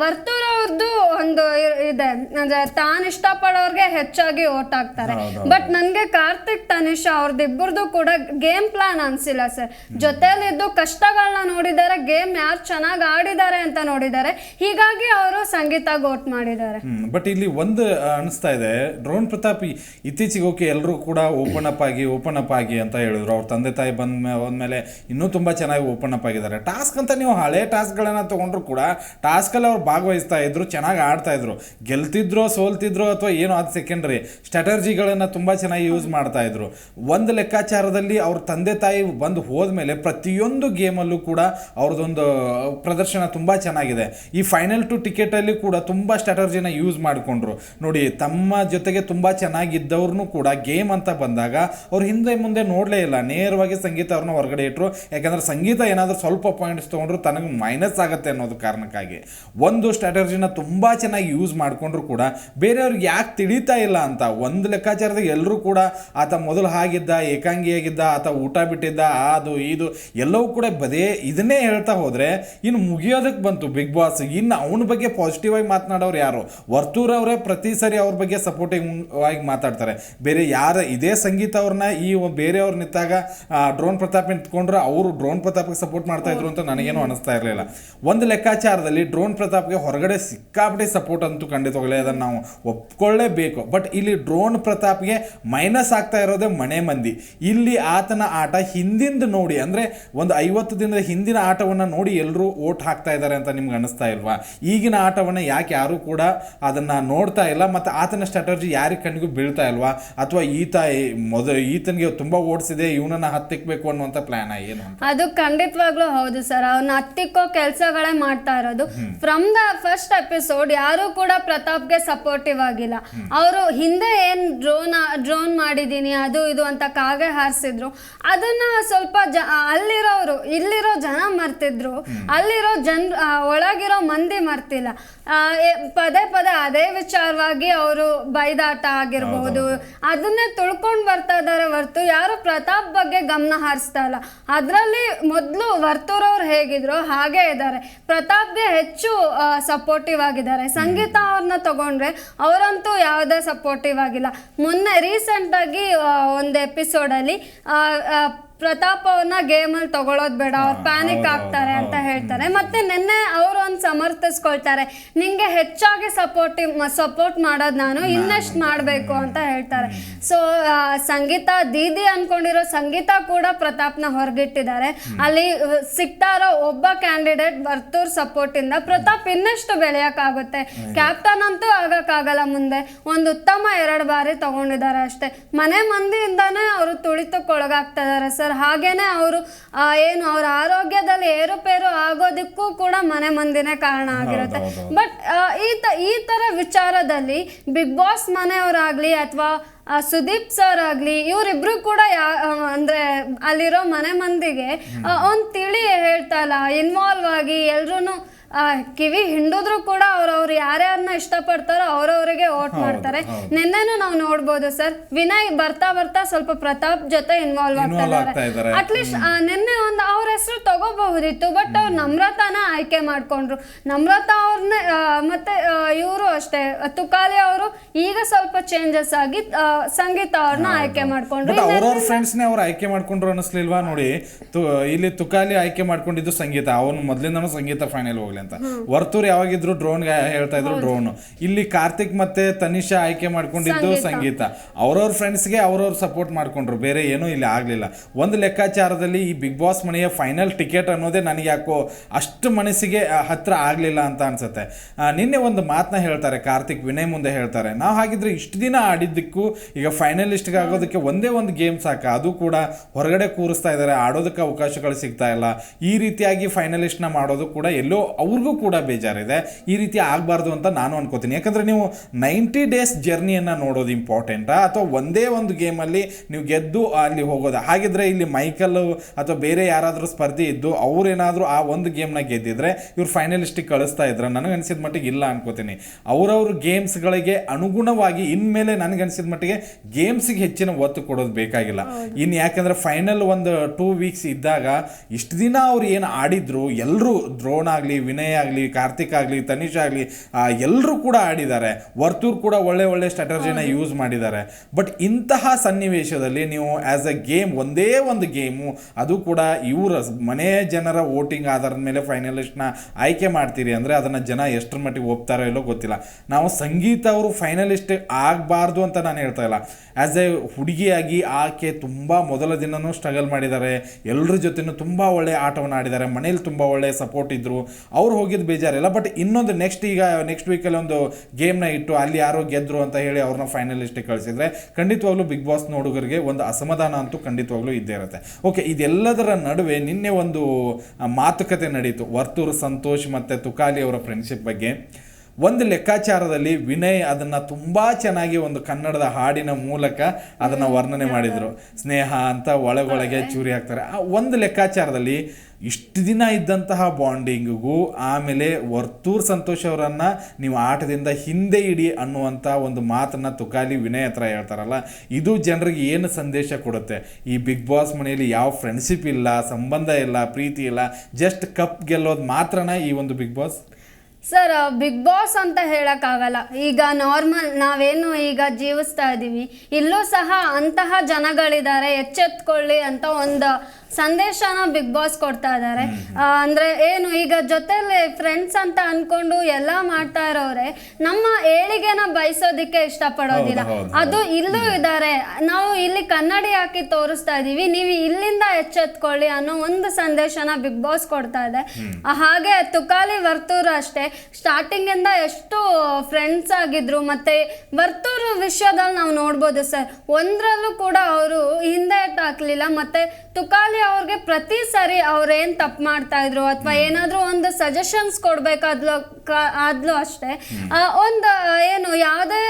ವರ್ತೂರ್ ಅವ್ರದ್ದು ಒಂದು ಇದೆ. ಅಂದ್ರೆ ತಾನ್ ಇಷ್ಟಪಡೋರ್ಗೆ ಹೆಚ್ಚಾಗಿ ಓಟ್ ಹಾಕ್ತಾರೆ. ಬಟ್ ನನ್ಗೆ ಕಾರ್ತಿಕ್ ತನಿಷಾ ಅವ್ರದ್ದು ಇಬ್ಬರದು ಕೂಡ ಗೇಮ್ ಪ್ಲಾನ್ ಅನ್ಸಿಲ್ಲ ಸರ್. ಜೊತೆಲಿದ್ದು ಕಷ್ಟಗಳನ್ನ ನೋಡಿದ್ದಾರೆ ಗೇಮ್ ಯಾರು ಚೆನ್ನಾಗಿ ಆಡಿದ್ದಾರೆ ಅಂತ ನೋಡಿದ್ದಾರೆ ಹೀಗಾಗಿ ಅವರು ಸಂಗೀತ ಓಟ್ ಮಾಡಿದ್ದಾರೆ ಬಟ್ ಇಲ್ಲಿ ಒಂದು ಅನಿಸ್ತಾ ಇದೆ. ಡ್ರೋನ್ ಪ್ರತಾಪ್ ಇತ್ತೀಚೆಗೆ ಓಕೆ ಎಲ್ಲರೂ ಕೂಡ ಓಪನ್ ಅಪ್ ಆಗಿ ಓಪನ್ ಅಪ್ ಆಗಿ ಅಂತ ಹೇಳಿದ್ರು. ಅವ್ರ ತಂದೆ ತಾಯಿ ಬಂದ ಹೋದ್ಮೇಲೆ ಇನ್ನೂ ತುಂಬಾ ಚೆನ್ನಾಗಿ ಓಪನ್ ಅಪ್ ಆಗಿದ್ದಾರೆ. ಟಾಸ್ಕ್ ಅಂತ ನೀವು ಹಳೆ ಟಾಸ್ಕ್ಗಳನ್ನ ತಗೊಂಡ್ರು ಕೂಡ ಟಾಸ್ಕಲ್ಲಿ ಅವ್ರು ಭಾಗವಹಿಸ್ತಾ ಇದ್ರು, ಚೆನ್ನಾಗಿ ಆಡ್ತಾ ಇದ್ರು. ಗೆಲ್ತಿದ್ರೋ, ಸೋಲ್ತಿದ್ರೋ ಅಥವಾ ಏನೋ ಅದು ಸೆಕೆಂಡ್ರಿ ಸ್ಟ್ರಾಟಜಿಗಳನ್ನು ತುಂಬ ಚೆನ್ನಾಗಿ ಯೂಸ್ ಮಾಡ್ತಾ ಇದ್ರು. ಒಂದು ಲೆಕ್ಕಾಚಾರದಲ್ಲಿ ಅವ್ರ ತಂದೆ ತಾಯಿ ಬಂದು ಹೋದ್ಮೇಲೆ ಪ್ರತಿಯೊಂದು ಗೇಮಲ್ಲೂ ಕೂಡ ಅವ್ರದ್ದೊಂದು ಪ್ರದರ್ಶನ ತುಂಬ ಚೆನ್ನಾಗಿದೆ. ಈ ಫೈನಲ್ ಟು ಟಿಕೆಟಲ್ಲಿ ಕೂಡ ತುಂಬ ಸ್ಟ್ರಾಟಜಿನ ಯೂಸ್ ಮಾಡಿಕೊಂಡ್ರು. ನೋಡಿ, ತಮ್ಮ ಜೊತೆಗೆ ತುಂಬ ಚೆನ್ನಾಗಿದ್ದವ್ರನ್ನೂ ಕೂಡ ಗೇಮ್ ಅಂತ ಬಂದಾಗ ಅವ್ರು ಹಿಂದೆ ಮುಂದೆ ನೋಡಲೇ ಇಲ್ಲ. ನೇರವಾಗಿ ಸಂಗೀತ ಅವ್ರನ್ನ ಹೊರಗಡೆ ಇಟ್ಟರು ಯಾಕಂದ್ರೆ ಸಂಗೀತ ಏನಾದರೂ ಸ್ವಲ್ಪ ಪಾಯಿಂಟ್ಸ್ ತೊಗೊಂಡ್ರು ತನಗೆ ಮೈನಸ್ ಆಗುತ್ತೆ ಅನ್ನೋದು ಕಾರಣಕ್ಕಾಗಿ. ಒಂದು ಸ್ಟ್ರಾಟಜಿನ ತುಂಬ ಚೆನ್ನಾಗಿ ಯೂಸ್ ಮಾಡಿಕೊಂಡ್ರು ಕೂಡ ಬೇರೆಯವ್ರಿಗೆ ಯಾಕೆ ತಿಳಿತಾ ಇಲ್ಲ ಅಂತ ಒಂದು ಲೆಕ್ಕಾಚಾರದಾಗ ಎಲ್ಲರೂ ಕೂಡ ಆತ ಮೊದಲು ಹಾಗಿದ್ದ, ಏಕಾಂಗಿಯಾಗಿದ್ದ, ಆತ ಊಟ ಬಿಟ್ಟಿದ್ದ, ಅದು ಇದು ಎಲ್ಲವೂ ಕೂಡ ಬದೇ ಇದನ್ನೇ ಹೇಳ್ತಾ ಹೋದರೆ ಇನ್ನು ಮುಗಿಯೋದಕ್ಕೆ ಬಂತು ಬಿಗ್ ಬಾಸ್ ಇನ್ನು ಅವನ ಬಗ್ಗೆ ಪಾಸಿಟಿವ್ ಆಗಿ ಮಾತನಾಡೋರು ಯಾರು? ವರ್ತೂರ್ ಅವರೇ ಪ್ರತಿ ಸರಿ ಅವ್ರ ಬಗ್ಗೆ ಸಪೋರ್ಟಿವ್ ಆಗಿ ಮಾತಾಡ್ತಾರೆ. ಬೇರೆ ಯಾರ ಇದೇ ಸಂಗೀತ ಅವ್ರನ್ನ ಈ ಬೇರೆಯವ್ರು ನಿಂತಾಗ ಡ್ರೋನ್ ಪ್ರತಾಪ್ ನಿಂತ್ಕೊಂಡ್ರೆ ಅವರು ಡ್ರೋನ್ ಪ್ರತಾಪ್ಗೆ ಸಪೋರ್ಟ್ ಮಾಡ್ತಾ ಇದ್ರು ಅಂತ ನನಗೇನು ಅನಿಸ್ತಾ ಇರಲಿಲ್ಲ. ಒಂದು ಲೆಕ್ಕಾಚಾರದಲ್ಲಿ ಡ್ರೋನ್ ಪ್ರತಾಪ್ಗೆ ಹೊರಗಡೆ ಸಿಕ್ಕಾಪಟ್ಟೆ ಸಪೋರ್ಟ್ ಅಂತೂ ಖಂಡಿತವಾಗಲೇ ಅದನ್ನು ನಾವು ಒಪ್ಕೊಳ್ಳೇಬೇಕು. ಬಟ್ ಇಲ್ಲಿ ಡ್ರೋನ್ ಪ್ರತಾಪ್ಗೆ ಮೈನಸ್ ಆಗ್ತಾ ಇರೋದೇ ಮನೆ ಮಂದಿ. ಇಲ್ಲಿ ಆತನ ಆಟ ಹಿಂದಿಂದ ನೋಡಿ ಅಂದರೆ ಒಂದು ಐವತ್ತು ದಿನದ ಹಿಂದಿನ ಆಟವನ್ನು ನೋಡಿ ಎಲ್ಲರೂ ಓಟ್ ಹಾಕ್ತಾ ಇದ್ದಾರೆ ಅಂತ ನಿಮ್ಗೆ ಅನಿಸ್ತಾ ಇಲ್ವಾ? ಈಗಿನ ಆಟವನ್ನು ಯಾಕೆ ಯಾರೂ ಕೂಡ ಅದನ್ನು ನೋಡ್ತಾ ಇಲ್ಲ ಮತ್ತು ಆತನ ಸ್ಟ್ರಾಟಜಿ ಯಾರಿಗೆ ಕಣ್ಣಿಗೂ ಬೀಳ್ತಾ ಇಲ್ವಾ? ಅಥವಾ ಈತ ಮೊದಲು ಈತನಿಗೆ ತುಂಬ ಓಡಿಸಿದೆ ಇವನನ್ನು ಹತ್ತಿಕ್ಬೇಕು ಅನ್ನುವಂಥ ಪ್ಲಾನ್ ಏನು ಅದು ಖಂಡಿತವಾಗ್ಲೂ ಹೌದು ಸರ್. ಅವ್ನ ಹತ್ತಿಕ್ಕೋ ಕೆಲಸಗಳೇ ಮಾಡ್ತಾ ಇರೋದು. ಫ್ರಮ್ ದ ಫಸ್ಟ್ ಎಪಿಸೋಡ್ ಯಾರು ಕೂಡ ಪ್ರತಾಪ್ಗೆ ಸಪೋರ್ಟಿವ್ ಆಗಿಲ್ಲ. ಅವರು ಹಿಂದೆ ಏನ್ ಡ್ರೋನ್ ಡ್ರೋನ್ ಮಾಡಿದೀನಿ ಅದು ಇದು ಅಂತ ಕಾಗೆ ಹಾರಿಸಿದ್ರು. ಅದನ್ನ ಸ್ವಲ್ಪ ಜ ಅಲ್ಲಿರೋರು ಇಲ್ಲಿರೋ ಜನ ಮರ್ತಿದ್ರು. ಅಲ್ಲಿರೋ ಜನ್ ಒಳಗಿರೋ ಮಂದಿ ಮರ್ತಿಲ್ಲ. ಪದೇ ಪದೇ ಅದೇ ವಿಚಾರವಾಗಿ ಅವರು ಬೈದಾಟ ಆಗಿರ್ಬೋದು. ಅದನ್ನೇ ತುಳ್ಕೊಂಡು ಬರ್ತಾ ಇದ್ದಾರೆ ಹೊರ್ತು ಯಾರು ಪ್ರತಾಪ್ ಬಗ್ಗೆ ಗಮನ ಹರಿಸ್ತಾ ಇಲ್ಲ. ಅದರಲ್ಲಿ ಮೊದಲು ವರ್ತೂರವ್ರು ಹೇಗಿದ್ರು ಹಾಗೆ ಇದ್ದಾರೆ ಪ್ರತಾಪ್ಗೆ ಹೆಚ್ಚು ಸಪೋರ್ಟಿವ್ ಆಗಿದ್ದಾರೆ. ಸಂಗೀತ ಅವ್ರನ್ನ ತಗೊಂಡ್ರೆ ಅವರಂತೂ ಯಾವುದೇ ಸಪೋರ್ಟಿವ್ ಆಗಿಲ್ಲ. ಮೊನ್ನೆ ರೀಸೆಂಟಾಗಿ ಒಂದು ಎಪಿಸೋಡಲ್ಲಿ ಪ್ರತಾಪ್ ಅವ್ರನ್ನ ಅಲ್ಲಿ ತಗೊಳ್ಳೋದು ಬೇಡ ಅವ್ರು ಪ್ಯಾನಿಕ್ ಆಗ್ತಾರೆ ಅಂತ ಹೇಳ್ತಾರೆ. ಮತ್ತೆ ನಿನ್ನೆ ಅವರು ಒಂದು ಸಮರ್ಥಿಸ್ಕೊಳ್ತಾರೆ ನಿಂಗೆ ಹೆಚ್ಚಾಗಿ ಸಪೋರ್ಟಿವ್ ಸಪೋರ್ಟ್ ಮಾಡೋದ್ ನಾನು ಇನ್ನಷ್ಟು ಮಾಡಬೇಕು. ಅಂತ ಹೇಳ್ತಾರೆ. ಸೊ ಸಂಗೀತ ದೀದಿ ಅನ್ಕೊಂಡಿರೋ ಸಂಗೀತ ಕೂಡ ಪ್ರತಾಪ್ನ ಹೊರಗಿಟ್ಟಿದ್ದಾರೆ. ಅಲ್ಲಿ ಸಿಗ್ತಾ ಇರೋ ಒಬ್ಬ ಕ್ಯಾಂಡಿಡೇಟ್ ವರ್ತೂರ್ ಸಪೋರ್ಟ್ ಇಂದ. ಪ್ರತಾಪ್ ಇನ್ನಷ್ಟು ಬೆಳೆಯಕ್ಕಾಗುತ್ತೆ? ಕ್ಯಾಪ್ಟನ್ ಅಂತೂ ಆಗಕ್ಕಾಗಲ್ಲ ಮುಂದೆ. ಒಂದು ಉತ್ತಮ ಎರಡು ಬಾರಿ ತಗೊಂಡಿದ್ದಾರೆ ಅಷ್ಟೇ. ಮನೆ ಮಂದಿಯಿಂದಾನೇ ಅವರು ತುಳಿತಕ್ಕೊಳಗಾಗ್ತಾ ಇದಾರೆ ಸರ್ ಸರ್. ಹಾಗೇನೆ ಅವರು ಏನು ಅವ್ರ ಆರೋಗ್ಯದಲ್ಲಿ ಏರುಪೇರು ಆಗೋದಕ್ಕೂ ಕೂಡ ಮನೆ ಮಂದಿನೇ ಕಾರಣ ಆಗಿರುತ್ತೆ. ಬಟ್ ಈ ತ ಈ ಥರ ವಿಚಾರದಲ್ಲಿ ಬಿಗ್ ಬಾಸ್ ಮನೆಯವರಾಗಲಿ ಅಥವಾ ಸುದೀಪ್ ಸರ್ ಆಗಲಿ ಇವರಿಬ್ರು ಕೂಡ ಯಾ ಅಂದ್ರೆ ಅಲ್ಲಿರೋ ಮನೆ ಮಂದಿಗೆ ಒಂದು ತಿಳಿ ಹೇಳ್ತಾ ಇಲ್ಲ. ಇನ್ವಾಲ್ವ್ ಆಗಿ ಎಲ್ರೂ ಕಿವಿ ಹಿಂಡಿದ್ರು ಕೂಡ ಅವ್ರವ್ರು ಯಾರ್ಯಾರನ್ನ ಇಷ್ಟಪಡ್ತಾರೋ ಅವ್ರವ್ರಿಗೆ ಓಟ್ ಮಾಡ್ತಾರೆ. ನಿನ್ನೆನೂ ನಾವು ನೋಡ್ಬೋದು ಸರ್ ವಿನಯ್ ಬರ್ತಾ ಬರ್ತಾ ಸ್ವಲ್ಪ ಪ್ರತಾಪ್ ಜೊತೆ ಇನ್ವಾಲ್ವ್ ಆಗ್ತಾ ಇದ್ದಾರೆ. ಅಟ್ಲೀಸ್ಟ್ ನಿನ್ನೆ ಒಂದು ಅವ್ರ ಹೆಸರು ತಗೋಬಹುದಿತ್ತು ಬಟ್ ಅವ್ರು ನಮ್ರತಾನ ಆಯ್ಕೆ ಮಾಡ್ಕೊಂಡ್ರು. ನಮ್ರತಾ ಅವ್ರನ್ನ ಮತ್ತೆ ಇವರು ಅಷ್ಟೇ. ತುಕಾಲಿ ಅವರು ಈಗ ಸ್ವಲ್ಪ ಚೇಂಜಸ್ ಆಗಿ ಸಂಗೀತ ಅವ್ರನ್ನ ಆಯ್ಕೆ ಮಾಡ್ಕೊಂಡ್ರು. ಬಟ್ ಫ್ರೆಂಡ್ಸ್ ಫ್ರೆಂಡ್ಸ್ನೇ ಅವ್ರು ಆಯ್ಕೆ ಮಾಡ್ಕೊಂಡ್ರು ಅನಿಸ್ಲಿಲ್ವಾ ನೋಡಿ? ಇಲ್ಲಿ ತುಕಾಲಿ ಆಯ್ಕೆ ಮಾಡ್ಕೊಂಡಿದ್ದು ಸಂಗೀತ. ಅವನು ಮೊದ್ಲಿಂದನೂ ಸಂಗೀತ ಫೈನಲ್ ಹೋಗ್ಲಿ ಅಂತ. ವರ್ತೂರ್ ಯಾವಾಗಿದ್ರು ಡ್ರೋನ್ ಹೇಳ್ತಾ ಇದ್ರು ಡ್ರೋನ್ ಇಲ್ಲಿ ಕಾರ್ತಿಕ್ ಮತ್ತೆ ತನಿಷಾ ಆಯ್ಕೆ ಮಾಡ್ಕೊಂಡಿದ್ದು ಸಂಗೀತ. ಅವ್ರವ್ರ ಫ್ರೆಂಡ್ಸ್ಗೆ ಅವ್ರವ್ರ ಸಪೋರ್ಟ್ ಮಾಡ್ಕೊಂಡ್ರು. ಬೇರೆ ಏನೂ ಇಲ್ಲಿ ಆಗ್ಲಿಲ್ಲ. ಒಂದು ಲೆಕ್ಕಾಚಾರದಲ್ಲಿ ಈ ಬಿಗ್ ಬಾಸ್ ಮನೆಯ ಫೈನಲ್ ಟಿಕೆಟ್ ಅನ್ನೋದೇ ನನಗೆ ಯಾಕೋ ಅಷ್ಟು ಮನಸ್ಸಿಗೆ ಹತ್ರ ಆಗ್ಲಿಲ್ಲ ಅಂತ ಅನ್ಸುತ್ತೆ. ನಿನ್ನೆ ಒಂದು ಮಾತನ್ನ ಹೇಳ್ತಾರೆ ಕಾರ್ತಿಕ್ ವಿನಯ್ ಮುಂದೆ ಹೇಳ್ತಾರೆ. ನಾವು ಹಾಗಿದ್ರೆ ಇಷ್ಟು ದಿನ ಆಡಿದ್ದಕ್ಕೂ ಈಗ ಫೈನಲಿಸ್ಟ್ಗೆ ಆಗೋದಕ್ಕೆ ಒಂದೇ ಒಂದು ಗೇಮ್ ಸಾಕ. ಅದು ಕೂಡ ಹೊರಗಡೆ ಕೂರಿಸ್ತಾ ಇದ್ದಾರೆ ಆಡೋದಕ್ಕೆ ಅವಕಾಶಗಳು ಸಿಗ್ತಾ ಇಲ್ಲ. ಈ ರೀತಿಯಾಗಿ ಫೈನಲಿಸ್ಟ್ನ ಮಾಡೋದು ಕೂಡ ಎಲ್ಲೋ ಅವ್ರಿಗೂ ಕೂಡ ಬೇಜಾರಿದೆ. ಈ ರೀತಿ ಆಗಬಾರ್ದು ಅಂತ ನಾನು ಅನ್ಕೋತೀನಿ. ಯಾಕಂದರೆ ನೀವು ನೈಂಟಿ ಡೇಸ್ ಜರ್ನಿಯನ್ನು ನೋಡೋದು ಇಂಪಾರ್ಟೆಂಟಾ ಅಥವಾ ಒಂದೇ ಒಂದು ಗೇಮಲ್ಲಿ ನೀವು ಗೆದ್ದು ಅಲ್ಲಿ ಹೋಗೋದು? ಹಾಗಿದ್ರೆ ಇಲ್ಲಿ ಮೈಕಲ್ ಅಥವಾ ಬೇರೆ ಯಾರಾದರೂ ಸ್ಪರ್ಧಿ ಇದ್ದು ಅವರೇನಾದರೂ ಆ ಒಂದು ಗೇಮ್ನ ಗೆದ್ದಿದ್ರೆ ಇವ್ರು ಫೈನಲಿಸ್ಟಿಗೆ ಕಳಿಸ್ತಾ ಇದ್ರೆ ನನಗೆ ಅನಿಸಿದ ಮಟ್ಟಿಗೆ ಇಲ್ಲ ಅನ್ಕೋತೀನಿ. ಅವ್ರವ್ರ ಗೇಮ್ಸ್ಗಳಿಗೆ ಅನುಗುಣವಾಗಿ ಇನ್ಮೇಲೆ ನನಗೆ ಅನಿಸಿದ ಮಟ್ಟಿಗೆ ಗೇಮ್ಸಿಗೆ ಹೆಚ್ಚಿನ ಒತ್ತು ಕೊಡೋದು ಬೇಕಾಗಿಲ್ಲ. ಇನ್ನು ಯಾಕಂದ್ರೆ ಫೈನಲ್ ಒಂದು ಟೂ ವೀಕ್ಸ್ ಇದ್ದಾಗ ಇಷ್ಟು ದಿನ ಅವ್ರು ಏನು ಆಡಿದ್ರು ಎಲ್ಲರೂ ದ್ರೋಣ ಆಗಲಿ ವಿನಯ್ ಆಗಲಿ ಕಾರ್ತಿಕ್ ಆಗಲಿ ತನಿಷ್ ಆಗಲಿ ಎಲ್ಲರೂ ಕೂಡ ಆಡಿದ್ದಾರೆ. ವರ್ತೂರ್ ಕೂಡ ಒಳ್ಳೆ ಒಳ್ಳೆ ಸ್ಟ್ರಾಟಜಿನ ಯೂಸ್ ಮಾಡಿದ್ದಾರೆ. ಬಟ್ ಇಂತಹ ಸನ್ನಿವೇಶದಲ್ಲಿ ನೀವು ಆ್ಯಸ್ ಅ ಗೇಮ್ ಒಂದೇ ಒಂದು ಗೇಮು ಅದು ಕೂಡ ಇವರ ಮನೆ ಜನರ ವೋಟಿಂಗ್ ಆಧಾರದ ಮೇಲೆ ಫೈನಲಿಸ್ಟ್ನ ಆಯ್ಕೆ ಮಾಡ್ತೀರಿ ಅಂದರೆ ಅದನ್ನು ಜನ ಎಷ್ಟರ ಮಟ್ಟಿಗೆ ಒಪ್ತಾರೋ ಇಲ್ಲೋ ಗೊತ್ತಿಲ್ಲ. ನಾವು ಸಂಗೀತ ಅವರು ಫೈನಲಿಸ್ಟ್ ಆಗಬಾರ್ದು ಅಂತ ನಾನು ಹೇಳ್ತಾ ಇಲ್ಲ. ಆ್ಯಸ್ ಎ ಹುಡುಗಿಯಾಗಿ ಆಕೆ ತುಂಬ ಮೊದಲ ದಿನನೂ ಸ್ಟ್ರಗಲ್ ಮಾಡಿದ್ದಾರೆ. ಎಲ್ಲರ ಜೊತೆನೂ ತುಂಬ ಒಳ್ಳೆ ಆಟವನ್ನು ಆಡಿದ್ದಾರೆ. ಮನೇಲಿ ತುಂಬ ಒಳ್ಳೆ ಸಪೋರ್ಟ್ ಇದ್ದರು ಅವ್ರು ಹೋಗಿದ್ದು ಬೇಜಾರಿಲ್ಲ ಬಟ್ ಇನ್ನೊಂದು ನೆಕ್ಸ್ಟ್ ಈಗ ನೆಕ್ಸ್ಟ್ ವೀಕಲ್ಲಿ ಒಂದು ಗೇಮ್ನ ಇಟ್ಟು ಅಲ್ಲಿ ಯಾರೋ ಗೆದ್ದರು ಅಂತ ಹೇಳಿ ಅವ್ರನ್ನ ಫೈನಲಿಸ್ಟಿಗೆ ಕಳಿಸಿದ್ರೆ ಖಂಡಿತವಾಗ್ಲೂ ಬಿಗ್ ಬಾಸ್ ನೋಡುಗರಿಗೆ ಒಂದು ಅಸಮಾಧಾನ ಅಂತೂ ಖಂಡಿತವಾಗ್ಲೂ ಇದ್ದೇ ಇರುತ್ತೆ. ಓಕೆ ಇದೆಲ್ಲದರ ನಡುವೆ ನಿನ್ನೆ ಒಂದು ಮಾತುಕತೆ ನಡೀತು. ವರ್ತೂರು ಸಂತೋಷ್ ಮತ್ತು ತುಕಾಲಿ ಅವರ ಫ್ರೆಂಡ್ಶಿಪ್ ಬಗ್ಗೆ. ಒಂದು ಲೆಕ್ಕಾಚಾರದಲ್ಲಿ ವಿನಯ್ ಅದನ್ನ ತುಂಬಾ ಚೆನ್ನಾಗಿ ಒಂದು ಕನ್ನಡದ ಹಾಡಿನ ಮೂಲಕ ಅದನ್ನ ವರ್ಣನೆ ಮಾಡಿದ್ರು. ಸ್ನೇಹ ಅಂತ ಒಳಗೊಳಗೆ ಚೂರಿ ಹಾಕ್ತಾರೆ. ಆ ಒಂದು ಲೆಕ್ಕಾಚಾರದಲ್ಲಿ ಇಷ್ಟು ದಿನ ಇದ್ದಂತಹ ಬಾಂಡಿಂಗಿಗೂ ಆಮೇಲೆ ವರ್ತೂರ್ ಸಂತೋಷ್ ಅವರನ್ನ ನೀವು ಆಟದಿಂದ ಹಿಂದೆ ಇಡಿ ಅನ್ನುವಂಥ ಒಂದು ಮಾತನ್ನ ತುಕಾಲಿ ವಿನಯ್ ಹತ್ರ ಹೇಳ್ತಾರಲ್ಲ ಇದು ಜನರಿಗೆ ಏನು ಸಂದೇಶ ಕೊಡುತ್ತೆ? ಈ ಬಿಗ್ ಬಾಸ್ ಮನೆಯಲ್ಲಿ ಯಾವ ಫ್ರೆಂಡ್ಶಿಪ್ ಇಲ್ಲ ಸಂಬಂಧ ಇಲ್ಲ ಪ್ರೀತಿ ಇಲ್ಲ ಜಸ್ಟ್ ಕಪ್ ಗೆಲ್ಲೋದು ಮಾತ್ರನ ಈ ಒಂದು Bigg Boss? Sir Bigg Boss ಅಂತ ಹೇಳೋಕ್ಕಾಗಲ್ಲ. ಈಗ ನಾರ್ಮಲ್ ನಾವೇನು ಈಗ ಜೀವಿಸ್ತಾ ಇದ್ದೀವಿ ಇಲ್ಲೂ ಸಹ ಅಂತಹ ಜನಗಳಿದ್ದಾರೆ ಎಚ್ಚೆತ್ಕೊಳ್ಳಿ ಅಂತ ಒಂದು ಸಂದೇಶನ ಬಿಗ್ ಬಾಸ್ ಕೊಡ್ತಾ ಇದ್ದಾರೆ. ಅಂದ್ರೆ ಏನು ಈಗ ಜೊತೆಲಿ ಫ್ರೆಂಡ್ಸ್ ಅಂತ ಅನ್ಕೊಂಡು ಎಲ್ಲ ಮಾಡ್ತಾ ಇರೋರೆ ನಮ್ಮ ಏಳಿಗೆನ ಬಯಸೋದಿಕ್ಕೆ ಇಷ್ಟಪಡೋದಿಲ್ಲ. ಅದು ಇಲ್ಲೂ ಇದ್ದಾರೆ. ನಾವು ಇಲ್ಲಿ ಕನ್ನಡಿ ಹಾಕಿ ತೋರಿಸ್ತಾ ಇದ್ದೀವಿ ನೀವು ಇಲ್ಲಿಂದ ಎಚ್ಚೆತ್ಕೊಳ್ಳಿ ಅನ್ನೋ ಒಂದು ಸಂದೇಶನ ಬಿಗ್ ಬಾಸ್ ಕೊಡ್ತಾ ಇದೆ. ಹಾಗೆ ತುಕಾಲಿ ವರ್ತೂರು ಅಷ್ಟೇ. ಸ್ಟಾರ್ಟಿಂಗ್ ಇಂದ ಎಷ್ಟು ಫ್ರೆಂಡ್ಸ್ ಆಗಿದ್ರು ಮತ್ತೆ ವರ್ತೂರು ವಿಷಯದಲ್ಲಿ ನಾವು ನೋಡ್ಬೋದು ಸರ್. ಒಂದ್ರಲ್ಲೂ ಕೂಡ ಅವರು ಹಿಂದೆ ಹಾಕ್ಲಿಲ್ಲ ಮತ್ತೆ ತುಕಾಲಿ ಅವ್ರಿಗೆ ಪ್ರತಿ ಸಾರಿ ಅವ್ರು ಏನ್ ತಪ್ಪು ಮಾಡ್ತಾ ಇದ್ರು ಅಥವಾ ಏನಾದರೂ ಒಂದು ಸಜೆಷನ್ಸ್ ಕೊಡ್ಬೇಕಾದ್ಲು ಆದ್ಲು ಅಷ್ಟೇ. ಒಂದು ಏನು ಯಾವುದೇ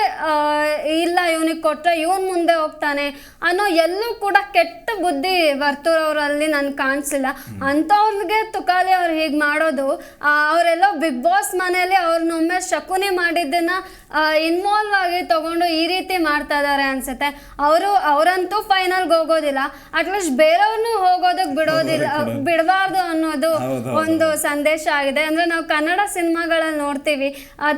ಇಲ್ಲ ಇವನಿಗೆ ಕೊಟ್ಟರೆ ಇವನ್ ಮುಂದೆ ಹೋಗ್ತಾನೆ ಅನ್ನೋ ಎಲ್ಲೂ ಕೂಡ ಕೆಟ್ಟ ಬುದ್ಧಿ ವರ್ತೂರ್ ಅವರಲ್ಲಿ ನನ್ಗೆ ಕಾಣಿಸಿಲ್ಲ. ಅಂಥವ್ರಿಗೆ ತುಕಾಲಿ ಅವ್ರು ಹೀಗೆ ಮಾಡೋದು ಅವರೆಲ್ಲೋ ಬಿಗ್ ಬಾಸ್ ಮನೆಯಲ್ಲಿ ಅವ್ರನ್ನೊಮ್ಮೆ ಶಕುನಿ ಮಾಡಿದ್ದನ್ನ ಇನ್ವಾಲ್ವ್ ಆಗಿ ತಗೊಂಡು ಈ ರೀತಿ ಮಾಡ್ತಾ ಇದ್ದಾರೆ ಅನ್ಸುತ್ತೆ. ಅವರು ಅವರಂತೂ ಫೈನಲ್ಗೆ ಹೋಗೋದಿಲ್ಲ. ಅಟ್ಲೀಸ್ಟ್ ಬೇರೆಯವ್ರನ್ನೂ ಹೋಗೋದಕ್ಕೆ ಬಿಡೋದಿಲ್ಲ ಬಿಡಬಾರ್ದು ಅನ್ನೋದು ಒಂದು ಸಂದೇಶ ಆಗಿದೆ. ಅಂದ್ರೆ ನಾವು ಕನ್ನಡ ಸಿನಿಮಾಗಳಲ್ಲಿ ನೋಡ್ತೀವಿ.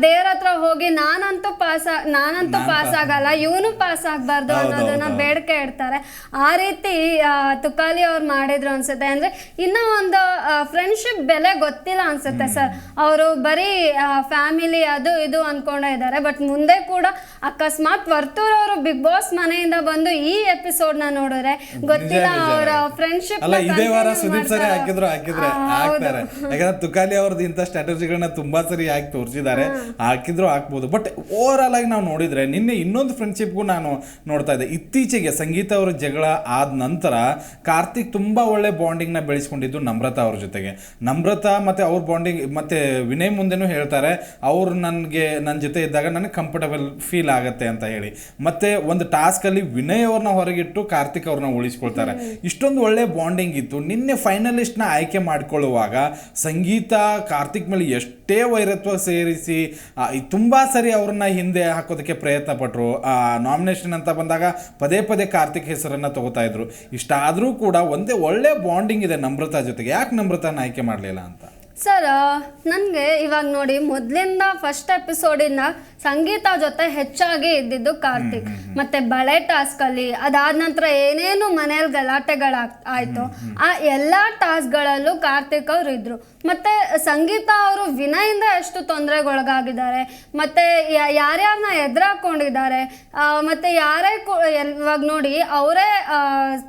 ದೇವ್ರ ಹತ್ರ ಹೋಗಿ ನಾನಂತೂ ಪಾಸ್ ನಾನಂತೂ ಪಾಸ್ ಆಗಲ್ಲ ಇವನು ಪಾಸ್ ಆಗಬಾರ್ದು ಅನ್ನೋದನ್ನ. ಬೇಡಿಕೆ ಇಡ್ತಾರೆ. ಆ ರೀತಿ ತುಕಾಲಿ ಅವ್ರು ಮಾಡಿದ್ರು ಅನ್ಸುತ್ತೆ. ಅಂದ್ರೆ ಇನ್ನೂ ಒಂದು ಫ್ರೆಂಡ್ಶಿಪ್ ಬೆಲೆ ಗೊತ್ತಿಲ್ಲ ಅನ್ಸುತ್ತೆ ಸರ್ ಅವರು ಬರೀ ಫ್ಯಾಮಿಲಿ ಅದು ಇದು ಅನ್ಕೊಂಡೇ ಇದ್ದಾರೆ. ಬಟ್ ಮುಂದೆ ಕೂಡ ಅಕಸ್ಮಾತ್ ವರ್ತೂರ್ ಅವರು ಬಿಗ್ ಬಾಸ್ ಮನೆಯಿಂದ ಬಂದು ಈ ಎಪಿಸೋಡ್ನ ನೋಡಿದ್ರೆ ಗೊತ್ತಿಲ್ಲ. ಅವರ ಫ್ರೆಂಡ್ಶಿಪ್ ಅಲ್ಲ ಇದೇ ವಾರ ಸುದೀಪ್ ಸರಿ ಹಾಕಿದ್ರು ಹಾಕಿದ್ರೆ ಹಾಕ್ತಾರೆ. ಯಾಕಂದ್ರೆ ತುಕಾಲಿ ಅವ್ರದ್ದು ಇಂಥ ಸ್ಟ್ರಾಟಜಿಗಳನ್ನ ತುಂಬಾ ಸರಿ ಹಾಕಿ ತೋರಿಸಿದ್ದಾರೆ. ಹಾಕಿದ್ರು ಹಾಕ್ಬೋದು. ಬಟ್ ಓವರ್ ಆಲ್ ಆಗಿ ನಾವು ನೋಡಿದ್ರೆ ನಿನ್ನೆ ಇನ್ನೊಂದು ಫ್ರೆಂಡ್ಶಿಪ್ಗೂ ನಾನು ನೋಡ್ತಾ ಇದ್ದೆ. ಇತ್ತೀಚೆಗೆ ಸಂಗೀತ ಅವರ ಜಗಳ ಆದ ನಂತರ ಕಾರ್ತಿಕ್ ತುಂಬಾ ಒಳ್ಳೆ ಬಾಂಡಿಂಗ್ನ ಬೆಳೆಸ್ಕೊಂಡಿದ್ದು ನಮ್ರತಾ ಅವ್ರ ಜೊತೆಗೆ. ನಮ್ರತಾ ಮತ್ತೆ ಅವ್ರ ಬಾಂಡಿಂಗ್ ಮತ್ತೆ ವಿನಯ್ ಮುಂದೆನೂ ಹೇಳ್ತಾರೆ ಅವ್ರು ನನಗೆ ನನ್ನ ಜೊತೆ ಇದ್ದಾಗ ನನಗೆ ಕಂಫರ್ಟಬಲ್ ಫೀಲ್ ಆಗತ್ತೆ ಅಂತ ಹೇಳಿ. ಮತ್ತೆ ಒಂದು ಟಾಸ್ಕ್ ಅಲ್ಲಿ ವಿನಯ್ ಅವ್ರನ್ನ ಹೊರಗಿಟ್ಟು ಕಾರ್ತಿಕ್ ಅವ್ರನ್ನ ಉಳಿಸ್ಕೊಳ್ತಾರೆ. ಇಷ್ಟೊಂದು ಒಳ್ಳೆ ಬಾಂಡಿಂಗ್ ಇತ್ತು. ನಿನ್ನೆ ಫೈನಲಿಸ್ಟ್ನ ಆಯ್ಕೆ ಮಾಡ್ಕೊಳ್ಳುವಾಗ ಸಂಗೀತ ಕಾರ್ತಿಕ್ ಮೇಲೆ ಎಷ್ಟೇ ವೈರತ್ವ ಸೇರಿಸಿ ತುಂಬ ಸರಿ ಅವ್ರನ್ನ ಹಿಂದೆ ಹಾಕೋದಕ್ಕೆ ಪ್ರಯತ್ನ ಪಟ್ರು. ನಾಮಿನೇಷನ್ ಅಂತ ಬಂದಾಗ ಪದೇ ಪದೇ ಕಾರ್ತಿಕ್ ಹೆಸರನ್ನ ತಗೋತಾ ಇದ್ರು. ಇಷ್ಟಾದರೂ ಕೂಡ ಒಂದೇ ಒಳ್ಳೆ ಬಾಂಡಿಂಗ್ ಇದೆ ನಮ್ರತಾ ಜೊತೆಗೆ. ಯಾಕೆ ನಮ್ರತಾನ ಆಯ್ಕೆ ಮಾಡಲಿಲ್ಲ ಅಂತ? ಸರ್ ನನಗೆ ಇವಾಗ ನೋಡಿ ಮೊದಲಿಂದ ಫಸ್ಟ್ ಎಪಿಸೋಡಿಂದ ಸಂಗೀತ ಜೊತೆ ಹೆಚ್ಚಾಗಿ ಇದ್ದಿದ್ದು ಕಾರ್ತಿಕ್. ಮತ್ತೆ ಬಳೆ ಟಾಸ್ಕ್ ಅಲ್ಲಿ ಅದಾದ ನಂತರ ಏನೇನು ಮನೆಯಲ್ಲಿ ಗಲಾಟೆಗಳ ಆಯ್ತು ಆ ಎಲ್ಲಾ ಟಾಸ್ಕ್ ಗಳಲ್ಲೂ ಕಾರ್ತಿಕ್ ಅವ್ರು ಇದ್ರು. ಮತ್ತೆ ಸಂಗೀತ ಅವರು ವಿನಯಿಂದ ಎಷ್ಟು ತೊಂದರೆಗೊಳಗಾಗಿದ್ದಾರೆ. ಮತ್ತೆ ಯಾರ್ಯಾರನ್ನ ಎದುರಾಕೊಂಡಿದ್ದಾರೆ ಮತ್ತೆ ಯಾರೇ ಇವಾಗ ನೋಡಿ ಅವರೇ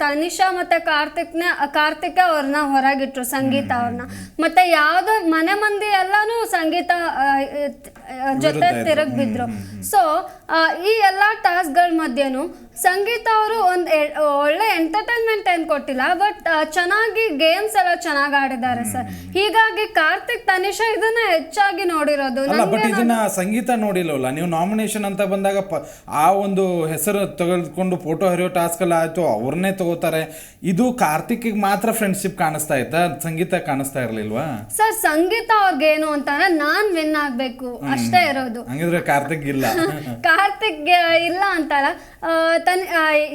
ತನಿಷಾ ಮತ್ತೆ ಕಾರ್ತಿಕ್ನ ಕಾರ್ತಿಕ್ ಅವ್ರನ್ನ ಹೊರಗಿಟ್ರು ಸಂಗೀತ ಅವ್ರನ್ನ. ಮತ್ತೆ ಯಾವ್ದು ಮನೆ ಮಂದಿ ಎಲ್ಲಾನು ಸಂಗೀತ ಜೊತೆ ತಿರುಗ್ ಬಿದ್ರು. ಸೊ ಈ ಎಲ್ಲಾ ಟಾಸ್ಕ್ಗಳ ಮಧ್ಯೆನು ಸಂಗೀತ ಅವರು ಒಂದು ಒಳ್ಳೆ ಎಂಟರ್ಟೈನ್ಮೆಂಟ್ ಏನು ಕೊಟ್ಟಿಲ್ಲ ಬಟ್ ಚೆನ್ನಾಗಿ ಗೇಮ್ಸ್ ಎಲ್ಲ ಚೆನ್ನಾಗಿ ಆಡಿದ್ದಾರೆ ಸರ್ ಹೀಗಾಗಿ ಕಾರ್ತಿಕ್ ತನಿಷಾ ಇದನ್ನ ಹೆಚ್ಚಾಗಿ ನೋಡಿರೋದು. ಅಲ್ಲ ಬಟ್ ಇದನ್ನ ಸಂಗೀತ ನೋಡಿಲ್ಲ ನೀವು ನಾಮಿನೇಷನ್ ಅಂತ ಬಂದಾಗ ಆ ಒಂದು ಹೆಸರು ತೆಗೆದುಕೊಂಡು ಫೋಟೋ ಹರಿಯೋ ಟಾಸ್ಕ್ ಎಲ್ಲ ಆಯ್ತು ಅವ್ರನ್ನೇ ತಗೋತಾರೆ. ಇದು ಕಾರ್ತಿಕ್ ಮಾತ್ರ ಫ್ರೆಂಡ್ಶಿಪ್ ಕಾಣಿಸ್ತಾ ಇತ್ತಾ? ಸಂಗೀತ ಕಾಣಿಸ್ತಾ ಇರ್ಲಿಲ್ವಾ? ಸರ್ ಸಂಗೀತ ಅವ್ರಿಗೇನು ಅಂತಂದ್ರೆ ನಾನ್ ವಿನ್ ಆಗ್ಬೇಕು. ಅಷ್ಟೇ ಇರೋದು. ಹಂಗಿದ್ರೆ ಕಾರ್ತಿಕ್ ಇಲ್ಲ. ಕಾರ್ತಿಕ್ ಇಲ್ಲ ಅಂತಲ್ಲ ಆ, ತನ್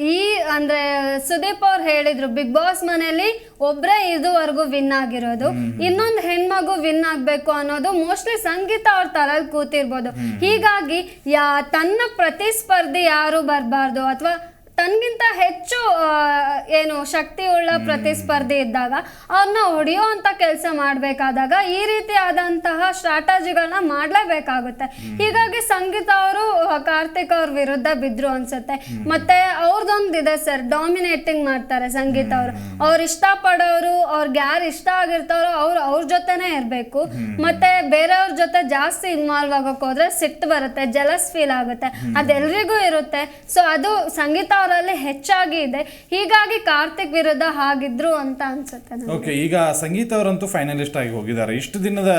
ಈ ಅಂದ್ರೆ ಸುದೀಪ್ ಅವ್ರು ಹೇಳಿದ್ರು ಬಿಗ್ ಬಾಸ್ ಮನೆಯಲ್ಲಿ ಒಬ್ಬರೇ ಇದುವರೆಗೂ ವಿನ್ ಆಗಿರೋದು. ಇನ್ನೊಂದು ಹೆಣ್ಮಗು ವಿನ್ ಆಗ್ಬೇಕು ಅನ್ನೋದು ಮೋಸ್ಟ್ಲಿ ಸಂಗೀತ ಅವ್ರ ತರಲ್ಲಿ ಕೂತಿರ್ಬೋದು. ಹೀಗಾಗಿ ಯಾ ತನ್ನ ಪ್ರತಿಸ್ಪರ್ಧಿ ಯಾರು ಬರಬಾರ್ದು ಅಥವಾ ತನ್ಗಿಂತ ಹೆಚ್ಚು ಏನು ಶಕ್ತಿ ಉಳ್ಳ ಪ್ರತಿಸ್ಪರ್ಧಿ ಇದ್ದಾಗ ಅವ್ರನ್ನ ಹೊಡೆಯೋ ಅಂತ ಕೆಲಸ ಮಾಡಬೇಕಾದಾಗ ಈ ರೀತಿ ಆದಂತಹ ಸ್ಟ್ರಾಟಜಿಗಳನ್ನ ಮಾಡಲೇಬೇಕಾಗುತ್ತೆ. ಹೀಗಾಗಿ ಸಂಗೀತ ಅವರು ಕಾರ್ತಿಕ್ ಅವ್ರ ವಿರುದ್ಧ ಬಿದ್ರು ಅನ್ಸುತ್ತೆ. ಮತ್ತೆ ಅವ್ರದ್ದೊಂದು ಇದೆ ಸರ್ ಡಾಮಿನೇಟಿಂಗ್ ಮಾಡ್ತಾರೆ ಸಂಗೀತ ಅವರು. ಅವ್ರು ಇಷ್ಟಪಡೋರು, ಅವ್ರಿಗೆ ಯಾರು ಇಷ್ಟ ಆಗಿರ್ತಾರೋ ಅವ್ರು ಅವ್ರ ಜೊತೆನೆ ಇರಬೇಕು. ಮತ್ತೆ ಬೇರೆಯವ್ರ ಜೊತೆ ಜಾಸ್ತಿ ಇನ್ವಾಲ್ವ್ ಆಗೋಕೆ ಹೋದ್ರೆ ಸಿಟ್ಟು ಬರುತ್ತೆ ಜಲಸ್ ಫೀಲ್ ಆಗುತ್ತೆ. ಅದೆಲ್ರಿಗೂ ಇರುತ್ತೆ. ಸೊ ಅದು ಸಂಗೀತ ಅವರಲ್ಲಿ ಹೆಚ್ಚಾಗಿ ಇದೆ. ಹೀಗಾಗಿ ಕಾರ್ತಿಕ್ ವಿರುದ್ಧ ಹಾಗಿದ್ರು ಅಂತ ಅನ್ಸುತ್ತೆ ಓಕೆ ಈಗ ಸಂಗೀತ ಅವರಂತೂ ಫೈನಲಿಸ್ಟ್ ಆಗಿ ಹೋಗಿದ್ದಾರೆ. ಇಷ್ಟು ದಿನದ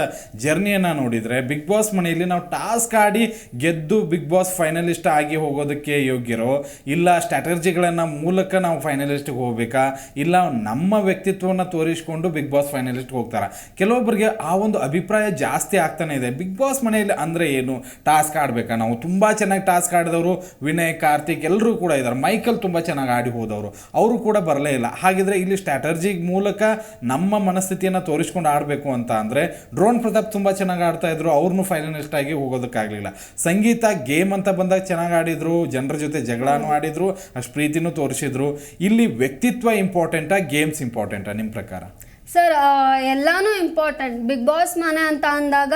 ಜರ್ನಿಯನ್ನ ನೋಡಿದ್ರೆ ಬಿಗ್ ಬಾಸ್ ಮನೆಯಲ್ಲಿ ನಾವು ಟಾಸ್ಕ್ ಆಡಿ ಗೆದ್ದು ಬಿಗ್ ಬಾಸ್ ಫೈನಲಿಸ್ಟ್ ಆಗಿ ಹೋಗೋದಕ್ಕೆ ಯೋಗ್ಯರೋ? ಇಲ್ಲ ಸ್ಟ್ರಾಟಜಿಗಳನ್ನ ಮೂಲಕ ನಾವು ಫೈನಲಿಸ್ಟ್ಗೆ ಹೋಗ್ಬೇಕಾ? ಇಲ್ಲ ನಮ್ಮ ವ್ಯಕ್ತಿತ್ವವನ್ನು ತೋರಿಸ್ಕೊಂಡು ಬಿಗ್ ಬಾಸ್ ಫೈನಲಿಸ್ಟ್ ಹೋಗ್ತಾರೆ? ಕೆಲವೊಬ್ಬರಿಗೆ ಆ ಒಂದು ಅಭಿಪ್ರಾಯ ಜಾಸ್ತಿ ಆಗ್ತಾನೆ ಇದೆ. ಬಿಗ್ ಬಾಸ್ ಮನೆಯಲ್ಲಿ ಅಂದ್ರೆ ಏನು? ಟಾಸ್ಕ್ ಆಡಬೇಕಾ? ನಾವು ತುಂಬಾ ಚೆನ್ನಾಗಿ ಟಾಸ್ಕ್ ಆಡಿದವರು ವಿನಯ್, ಕಾರ್ತಿಕ್ ಎಲ್ಲರೂ ಕೂಡ ಇದ್ದಾರೆ. ಮೈಕಲ್ ತುಂಬಾ ಚೆನ್ನಾಗಿ ಆಡಿ ಹೋದವರು. ಅವರು ಕೂಡ ಬರಲೇ ಇಲ್ಲ. ಹಾಗಿದ್ರೆ ಇಲ್ಲಿ ಸ್ಟ್ರಾಟರ್ಜಿ ಮೂಲಕ ನಮ್ಮ ಮನಸ್ಥಿತಿಯನ್ನ ತೋರಿಸ್ಕೊಂಡು ಆಡಬೇಕು ಅಂತ ಅಂದ್ರೆ, ಡ್ರೋನ್ ಪ್ರತಾಪ್ ತುಂಬಾ ಚೆನ್ನಾಗಿ ಆಡ್ತಾ ಇದ್ರು. ಅವ್ರನ್ನು ಫೈನಲಿಸ್ಟ್ ಆಗಿ ಹೋಗೋದಕ್ಕಾಗಲಿಲ್ಲ. ಸಂಗೀತ ಗೇಮ್ ಅಂತ ಬಂದಾಗ ಚೆನ್ನಾಗಿ ಆಡಿದ್ರು, ಜನರ ಜೊತೆ ಜಗಳನೂ ಆಡಿದ್ರು, ಅಷ್ಟು ಪ್ರೀತಿನೂ ತೋರಿಸಿದ್ರು. ಇಲ್ಲಿ ವ್ಯಕ್ತಿತ್ವ ಇಂಪಾರ್ಟೆಂಟಾ ಗೇಮ್ಸ್ ಇಂಪಾರ್ಟೆಂಟಾ ನಿಮ್ಮ ಪ್ರಕಾರ? ಸರ್ ಎಲ್ಲಾನು ಇಂಪಾರ್ಟೆಂಟ್ ಬಿಗ್ ಬಾಸ್ ಮನೆ ಅಂತ ಅಂದಾಗ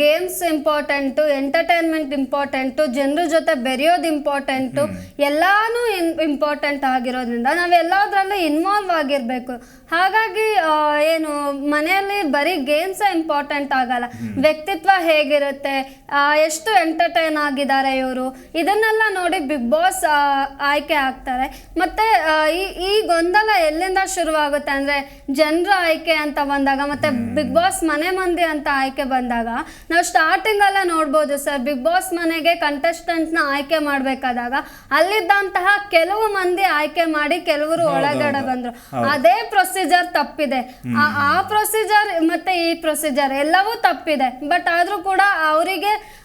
ಗೇಮ್ಸ್ ಇಂಪಾರ್ಟೆಂಟು ಎಂಟರ್ಟೈನ್ಮೆಂಟ್ ಇಂಪಾರ್ಟೆಂಟು ಜನರ ಜೊತೆ ಬೆರೆಯೋದು ಇಂಪಾರ್ಟೆಂಟು ಎಲ್ಲಾನು ಇಂಪಾರ್ಟೆಂಟ್ ಆಗಿರೋದ್ರಿಂದ ನಾವೆಲ್ಲದರಲ್ಲೂ ಇನ್ವಾಲ್ವ್ ಆಗಿರಬೇಕು. ಹಾಗಾಗಿ ಏನು ಮನೆಯಲ್ಲಿ ಬರೀ ಗೇಮ್ಸೇ ಇಂಪಾರ್ಟೆಂಟ್ ಆಗಲ್ಲ. ವ್ಯಕ್ತಿತ್ವ ಹೇಗಿರುತ್ತೆ ಎಷ್ಟು ಎಂಟರ್ಟೈನ್ ಆಗಿದ್ದಾರೆ ಇವರು ಇದನ್ನೆಲ್ಲ ನೋಡಿ ಬಿಗ್ ಬಾಸ್ ಆಯ್ಕೆ ಆಗ್ತಾರೆ. ಮತ್ತೆ ಈ ಈ ಗೊಂದಲ ಎಲ್ಲಿಂದ ಶುರುವಾಗುತ್ತೆ ಅಂದ್ರೆ ಜನರ ಆಯ್ಕೆ ಅಂತ ಬಂದಾಗ ಮತ್ತೆ ಬಿಗ್ ಬಾಸ್ ಮನೆ ಮಂದಿ ಅಂತ ಆಯ್ಕೆ ಬಂದಾಗ ನಾವು ಸ್ಟಾರ್ಟಿಂಗ್ ಅಲ್ಲ ನೋಡ್ಬೋದು ಸರ್ ಬಿಗ್ ಬಾಸ್ ಮನೆಗೆ ಕಂಟೆಸ್ಟೆಂಟ್ನ ಆಯ್ಕೆ ಮಾಡ್ಬೇಕಾದಾಗ ಅಲ್ಲಿದ್ದಂತಹ ಕೆಲವು ಮಂದಿ ಆಯ್ಕೆ ಮಾಡಿ ಕೆಲವರು ಒಳಗಡೆ ಬಂದ್ರು. ಅದೇ ಪ್ರೊಸೀಜರ್ ತಪ್ಪಿದೆ. ಆ- ಆ ಪ್ರೊಸೀಜರ್ ಮತ್ತೆ ಈ ಪ್ರೊಸೀಜರ್ ಎಲ್ಲವೂ ತಪ್ಪಿದೆ. ಬಟ್ ಆದ್ರೂ ಕೂಡ ಅವರಿಗೆ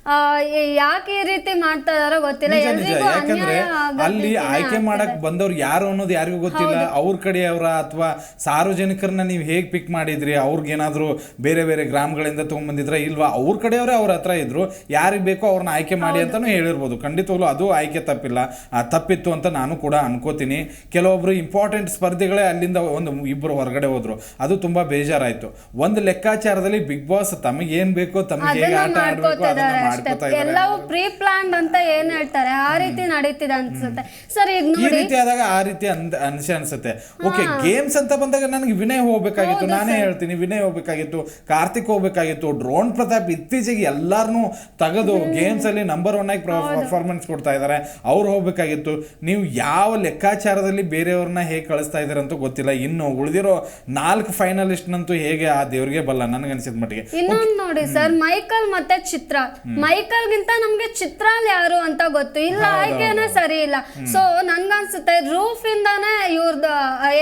ಯಾಕೆ ಈ ರೀತಿ ಮಾಡ್ತಾ ಇದಾರೋ ಗೊತ್ತಿಲ್ಲ. ನಿಜ ನಿಜ. ಎಲ್ರಿಗೂ ಯಾಕಂದ್ರೆ ಅನ್ಯಾಯ ಆಗೋ ಅಲ್ಲಿ ರೀತಿನೇ ಆಯ್ಕೆ. ಮಾಡಕ್ ಬಂದವ್ರು ಯಾರು ಅನ್ನೋದು ಯಾರಿಗೂ ಗೊತ್ತಿಲ್ಲ. ಅವ್ರ ಕಡೆಯವರ ಅಥವಾ ಸಾರ್ವಜನಿಕರನ್ನ ನೀವು ಹೇಗ್ ಪಿಕ್ ಮಾಡಿದ್ರಿ? ಅವ್ರಿಗೇನಾದ್ರೂ ಬೇರೆ ಬೇರೆ ಗ್ರಾಮಗಳಿಂದ ತಗೊಂಡ್ಬಂದಿದ್ರ ಇಲ್ವಾ? ಅವ್ರ ಕಡೆಯವರೇ ಅವ್ರ ಹತ್ರ ಇದ್ರು. ಯಾರಿಗೆ ಬೇಕೋ ಅವ್ರನ್ನ ಆಯ್ಕೆ ಮಾಡಿ ಅಂತಾನು ಹೇಳಿರ್ಬೋದು. ಖಂಡಿತವಾಗ್ಲೂ ಅದು ಆಯ್ಕೆ ತಪ್ಪಿಲ್ಲ. ಆ, ತಪ್ಪಿತ್ತು ಅಂತ ನಾನು ಕೂಡ ಅನ್ಕೋತೀನಿ. ಕೆಲವೊಬ್ರು ಇಂಪಾರ್ಟೆಂಟ್ ಸ್ಪರ್ಧಿಗಳೇ ಅಲ್ಲಿಂದ ಒಂದು ಇಬ್ಬರು ಹೊರಗಡೆ ಹೋದ್ರು. ಅದು ತುಂಬಾ ಬೇಜಾರಾಯ್ತು. ಒಂದು ಲೆಕ್ಕಾಚಾರದಲ್ಲಿ ಬಿಗ್ ಬಾಸ್ ತಮಗೆ ಏನ್ ಬೇಕೋ ತಮಗೆ ಹೇಗೆ ಅದನ್ನ ಆಟ ಆಡ್ಬೇಕು ಅದನ್ನ ಮಾಡ್ಕೊತಾ ಇದ್ದಾರೆ. ಎಲ್ಲವೂ ಪ್ರೀ ಪ್ಲಾನ್ಡ್ ಅಂತ ಏನ್ ಹೇಳ್ತಾರೆ? ಆ ರೀತಿ ನಡೀತಿದೆ ಅನ್ಸುತ್ತೆ. ಸರ್ ಈಗ ಈ ನೋಡಿ. ರೀತಿ ಆದಾಗ ಆ ರೀತಿ ಅಂದ್ ಅನ್ಸೆ ಅನ್ಸುತ್ತೆ. ಓಕೆ ಗೇಮ್ಸ್ ಅಂತ ಬಂದಾಗ ನನಗೆ ವಿನಯ್ ಹೋಗ್ಬೇಕಾಗಿತ್ತು. ನಾನೇ ಹೇಳ್ತೀನಿ ವಿನಯ್ ಹೋಗ್ಬೇಕಾಗಿತ್ತು ಕಾರ್ತಿಕ್ ಹೋಗ್ಬೇಕಾಗಿತ್ತು ಡ್ರೋನ್ ಪ್ರತಾಪ್ ಇತ್ತೀಚೆಗೆ ಎಲ್ಲಾರನು ತೆಗೆದು ಗೇಮ್ಸ್ ಅಲ್ಲಿ ನಂಬರ್ ಒನ್ ಆಗಿ ಪರ್ಫಾರ್ಮೆನ್ಸ್ ಕೊಡ್ತಾ ಇದ್ದಾರೆ ಅವ್ರು ಹೋಗ್ಬೇಕಾಗಿತ್ತು. ನೀವು ಯಾವ ಲೆಕ್ಕಾಚಾರದಲ್ಲಿ ಬೇರೆಯವ್ರನ್ನ ಹೇಗೆ ಕಳಿಸ್ತಾ ಇದ್ದಾರೆ ಅಂತ ಗೊತ್ತಿಲ್ಲ. ಇನ್ನು ಉಳಿದಿರೋ ನಾಲ್ಕು ಫೈನಲಿಸ್ಟ್ನಂತೂ ಹೇಗೆ ಆ ದೇವ್ರಿಗೆ ಬಲ್ಲ? ನನಗನ್ಸಿದ ಮಟ್ಟಿಗೆ. ಇನ್ನೊಂದು ನೋಡಿ ಸರ್ ಮೈಕಲ್ ಮತ್ತೆ ಚಿತ್ರ. ಮೈಕಲ್ ಗಿಂತ ನಮ್ಗೆ ಚಿತ್ರಾಲ್ ಯಾರು ಅಂತ ಗೊತ್ತು. ಇಲ್ಲ ಆಯ್ಕೆನೇ ಸರಿ ಇಲ್ಲ. ಸೊ ನನ್ಗನ್ಸುತ್ತೆ ರೂಫ್ ಇಂದಾನೆ ಇವ್ರದ್ದು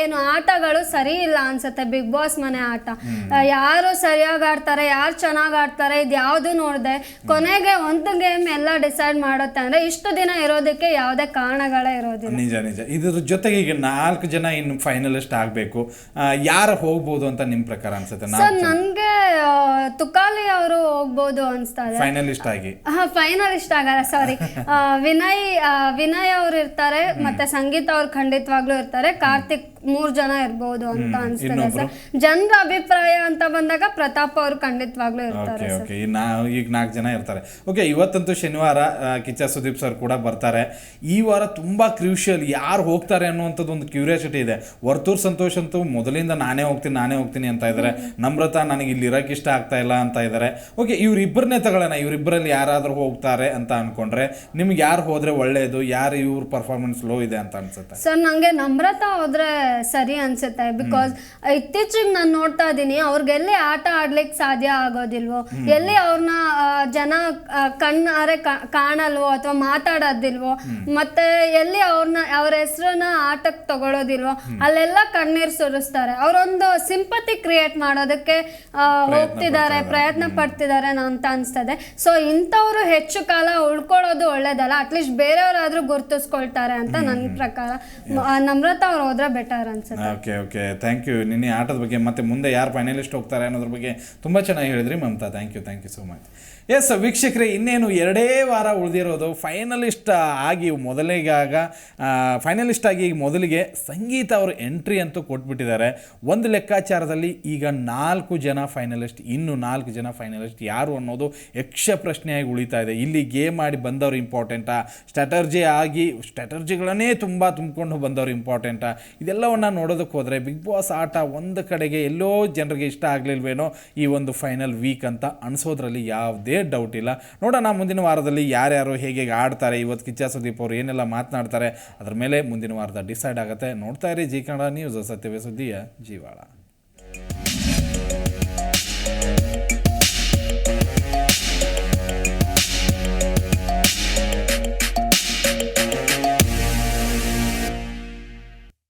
ಏನು ಆಟಗಳು ಸರಿ ಇಲ್ಲ ಅನ್ಸುತ್ತೆ ಬಿಗ್ ಬಾಸ್ ಮನೆ ಆಟ. ಯಾರು ಸರಿಯಾಗಿ ಆಡ್ತಾರೆ ಯಾರು ಚೆನ್ನಾಗಿ ಆಡ್ತಾರೆ ಇದು ಯಾವುದು ನೋಡಿದೆ. ಕೊನೆಗೆ ಒಂದು ಗೇಮ್ ಎಲ್ಲ ಡಿಸೈಡ್ ಮಾಡುತ್ತೆ ಅಂದ್ರೆ ಇಷ್ಟು ದಿನ ಇರೋದಕ್ಕೆ ಯಾವುದೇ ಕಾರಣಗಳೇ ಇರೋದಿಲ್ಲ. ನಿಜ ನಿಜ. ಇದ್ರ ಜೊತೆಗೆ ಈಗ ನಾಲ್ಕು ಜನ ಇನ್ನು ಫೈನಲಿಸ್ಟ್ ಆಗಬೇಕು. ಯಾರು ಹೋಗ್ಬೋದು ಅಂತ ನಿಮ್ಮ ಪ್ರಕಾರ ಅನ್ಸುತ್ತೆ? ಸರ್ ನನ್ಗೆ ತುಕಾಲಿ ಅವರು ಹೋಗ್ಬೋದು ಅನ್ಸ್ತಾ ಇದೆ. ಫೈನಲಿಸ್ಟ್ ಆಗಿ ಹಾ ಫೈನಲ್ ಇಷ್ಟ ಆಗಲ್ಲ ಸಾರಿ ವಿನಯ್ ಆ, ವಿನಯ್ ಅವ್ರು ಇರ್ತಾರೆ ಮತ್ತೆ ಸಂಗೀತ ಅವ್ರು ಖಂಡಿತವಾಗ್ಲೂ ಇರ್ತಾರೆ. ಕಾರ್ತಿಕ್ ಮೂರ್ ಜನ ಇರ್ಬೋದು ಅಂತ ಅನ್ಸ್ತದೆ ಸರ್ ಜನರ ಅಭಿಪ್ರಾಯ ಅಂತ ಬಂದಾಗ ಪ್ರತಾಪ್ ಅವರು ಖಂಡಿತವಾಗ್ಲೂ ಇರ್ತಾರೆ ಓಕೆ ಓಕೆ ನಾ ಈಗ ನಾಲ್ಕು ಜನ ಇರ್ತಾರೆ. ಓಕೆ ಇವತ್ತಂತೂ ಶನಿವಾರ ಆ, ಕಿಚ್ಚ ಸುದೀಪ್ ಸರ್ ಕೂಡ ಬರ್ತಾರೆ. ಈ ವಾರ ತುಂಬಾ ಕ್ರೂಷಿಯಲ್ ಯಾರು ಹೋಗ್ತಾರೆ ಅನ್ನುವಂಥದ್ದು ಒಂದು ಕ್ಯೂರಿಯಾಸಿಟಿ ಇದೆ. ವರ್ತೂರ್ ಸಂತೋಷ್ ಅಂತೂ ಮೊದಲಿಂದ ನಾನೇ ಹೋಗ್ತೀನಿ ನಾನೇ ಹೋಗ್ತೀನಿ ಅಂತ ಇದ್ದಾರೆ ನಮ್ರತಾ ನನಗೆ ಇಲ್ಲಿ ಇರೋಕೆ ಇಷ್ಟ ಆಗ್ತಾ ಇಲ್ಲ ಅಂತ ಇದ್ದಾರೆ ಓಕೆ ಇವ್ರಿಬ್ಬರನ್ನೇ ತಗೊಳ್ಳೋಣ ಇವರಿಬ್ಬರಲ್ಲಿ ಯಾರಾದರೂ ಹೋಗ್ತಾರೆ ಅಂತ ಅನ್ಕೊಂಡ್ರೆ ನಿಮ್ಗೆ ಯಾರು ಹೋದ್ರೆ ಒಳ್ಳೆಯದು ಯಾರು ಇವ್ರ ಪರ್ಫಾರ್ಮೆನ್ಸ್ ಲೋ ಇದೆ ಅಂತ ಅನ್ಸುತ್ತೆ? ಸರ್ ನಂಗೆ ನಮ್ರತಾ ಹೋದ್ರೆ ಸರಿ ಅನ್ಸುತ್ತೆ. ಬಿಕಾಸ್ ಇತ್ತೀಚೆಗೆ ನಾನು ನೋಡ್ತಾ ಇದ್ದೀನಿ ಅವ್ರಿಗೆ ಎಲ್ಲಿ ಆಟ ಆಡ್ಲಿಕ್ಕೆ ಸಾಧ್ಯ ಆಗೋದಿಲ್ವೋ ಎಲ್ಲಿ ಅವ್ರನ್ನ ಜನ ಕಣ್ಣಾರೆ ಕಾಣಲ್ವೋ ಅಥವಾ ಮಾತಾಡೋದಿಲ್ವೋ ಮತ್ತೆ ಎಲ್ಲಿ ಅವ್ರನ್ನ ಅವ್ರ ಹೆಸರನ್ನ ಆಟಕ್ಕೆ ತಗೊಳೋದಿಲ್ವೋ ಅಲ್ಲೆಲ್ಲ ಕಣ್ಣೀರು ಸುರಿಸ್ತಾರೆ. ಅವರೊಂದು ಸಿಂಪತಿ ಕ್ರಿಯೇಟ್ ಮಾಡೋದಕ್ಕೆ ಹೋಗ್ತಿದ್ದಾರೆ ಪ್ರಯತ್ನ ಪಡ್ತಿದ್ದಾರೆ ಅಂತ ಅನ್ಸ್ತದೆ. ಸೊ ಇಂಥವ್ರು ಹೆಚ್ಚು ಕಾಲ ಉಳ್ಕೊಳ್ಳೋದು ಒಳ್ಳೇದಲ್ಲ ಅಟ್ಲೀಸ್ಟ್ ಬೇರೆಯವರಾದ್ರೂ ಗುರ್ತಿಸ್ಕೊಳ್ತಾರೆ ಅಂತ ನನ್ನ ಪ್ರಕಾರ. ನಮ್ರತಾ ಅವ್ರು ಹೋದ್ರೆ better okay okay. Thank you ನಿನ್ನೆ ಆಟದ ಬಗ್ಗೆ ಮತ್ತೆ ಮುಂದೆ ಯಾರು ಫೈನಲಿಸ್ಟ್ ಹೋಗ್ತಾರೆ ಅನ್ನೋದ್ರ ಬಗ್ಗೆ ತುಂಬಾ ಚೆನ್ನಾಗಿ ಹೇಳಿದ್ರಿ Mamatha. Thank you thank you so much yes ವೀಕ್ಷಕರೇ, ಇನ್ನೇನು ಎರಡೇ ವಾರ ಉಳಿದಿರೋದು ಫೈನಲಿಸ್ಟ್ ಆಗಿ ಮೊದಲಿಗಾಗ ಫೈನಲಿಸ್ಟ್ ಆಗಿ ಈಗ ಮೊದಲಿಗೆ ಸಂಗೀತ ಅವರು ಎಂಟ್ರಿ ಅಂತೂ ಕೊಟ್ಬಿಟ್ಟಿದ್ದಾರೆ. ಒಂದು ಲೆಕ್ಕಾಚಾರದಲ್ಲಿ ಈಗ ನಾಲ್ಕು ಜನ ಫೈನಲಿಸ್ಟ್ ಇನ್ನು ನಾಲ್ಕು ಜನ ಫೈನಲಿಸ್ಟ್ ಯಾರು ಅನ್ನೋದು ಯಕ್ಷ ಪ್ರಶ್ನೆಯಾಗಿ ಉಳಿತಾ ಇದೆ. ಇಲ್ಲಿ ಗೇಮ್ ಆಡಿ ಬಂದವರು ಇಂಪಾರ್ಟೆಂಟಾ ಸ್ಟ್ರಾಟರ್ಜಿ ಆಗಿ ಸ್ಟ್ರಾಟರ್ಜಿಗಳನ್ನೇ ತುಂಬ ತುಂಬಿಕೊಂಡು ಬಂದವರು ಇಂಪಾರ್ಟೆಂಟಾ ಇದೆಲ್ಲವನ್ನು ನೋಡೋದಕ್ಕೆ ಹೋದರೆ, ಬಿಗ್ ಬಾಸ್ ಆಟ ಒಂದು ಕಡೆಗೆ ಎಲ್ಲೋ ಜನರಿಗೆ ಇಷ್ಟ ಆಗಲಿಲ್ವೇನೋ ಈ ಒಂದು ಫೈನಲ್ ವೀಕ್ ಅಂತ ಅನಿಸೋದ್ರಲ್ಲಿ ಯಾವುದೇ ಡೌಟ್ ಇಲ್ಲ. ನೋಡೋಣ, ಮುಂದಿನ ವಾರದಲ್ಲಿ ಯಾರ್ಯಾರು ಹೇಗೆ ಆಡ್ತಾರೆ, ಇವತ್ತು ಕಿಚ್ಚ ಸುದೀಪ್ ಅವರು ಏನೆಲ್ಲ ಮಾತನಾಡ್ತಾರೆ, ಅದ್ರ ಮೇಲೆ ಮುಂದಿನ ವಾರದ ಡಿಸೈಡ್ ಆಗುತ್ತೆ. ನೋಡ್ತಾ ಇರಿ ಜಿ ಕನ್ನಡ ನ್ಯೂಸ್ ಸತ್ಯವೇ ಸುದ್ದಿಯ ಜೀವಾಳ.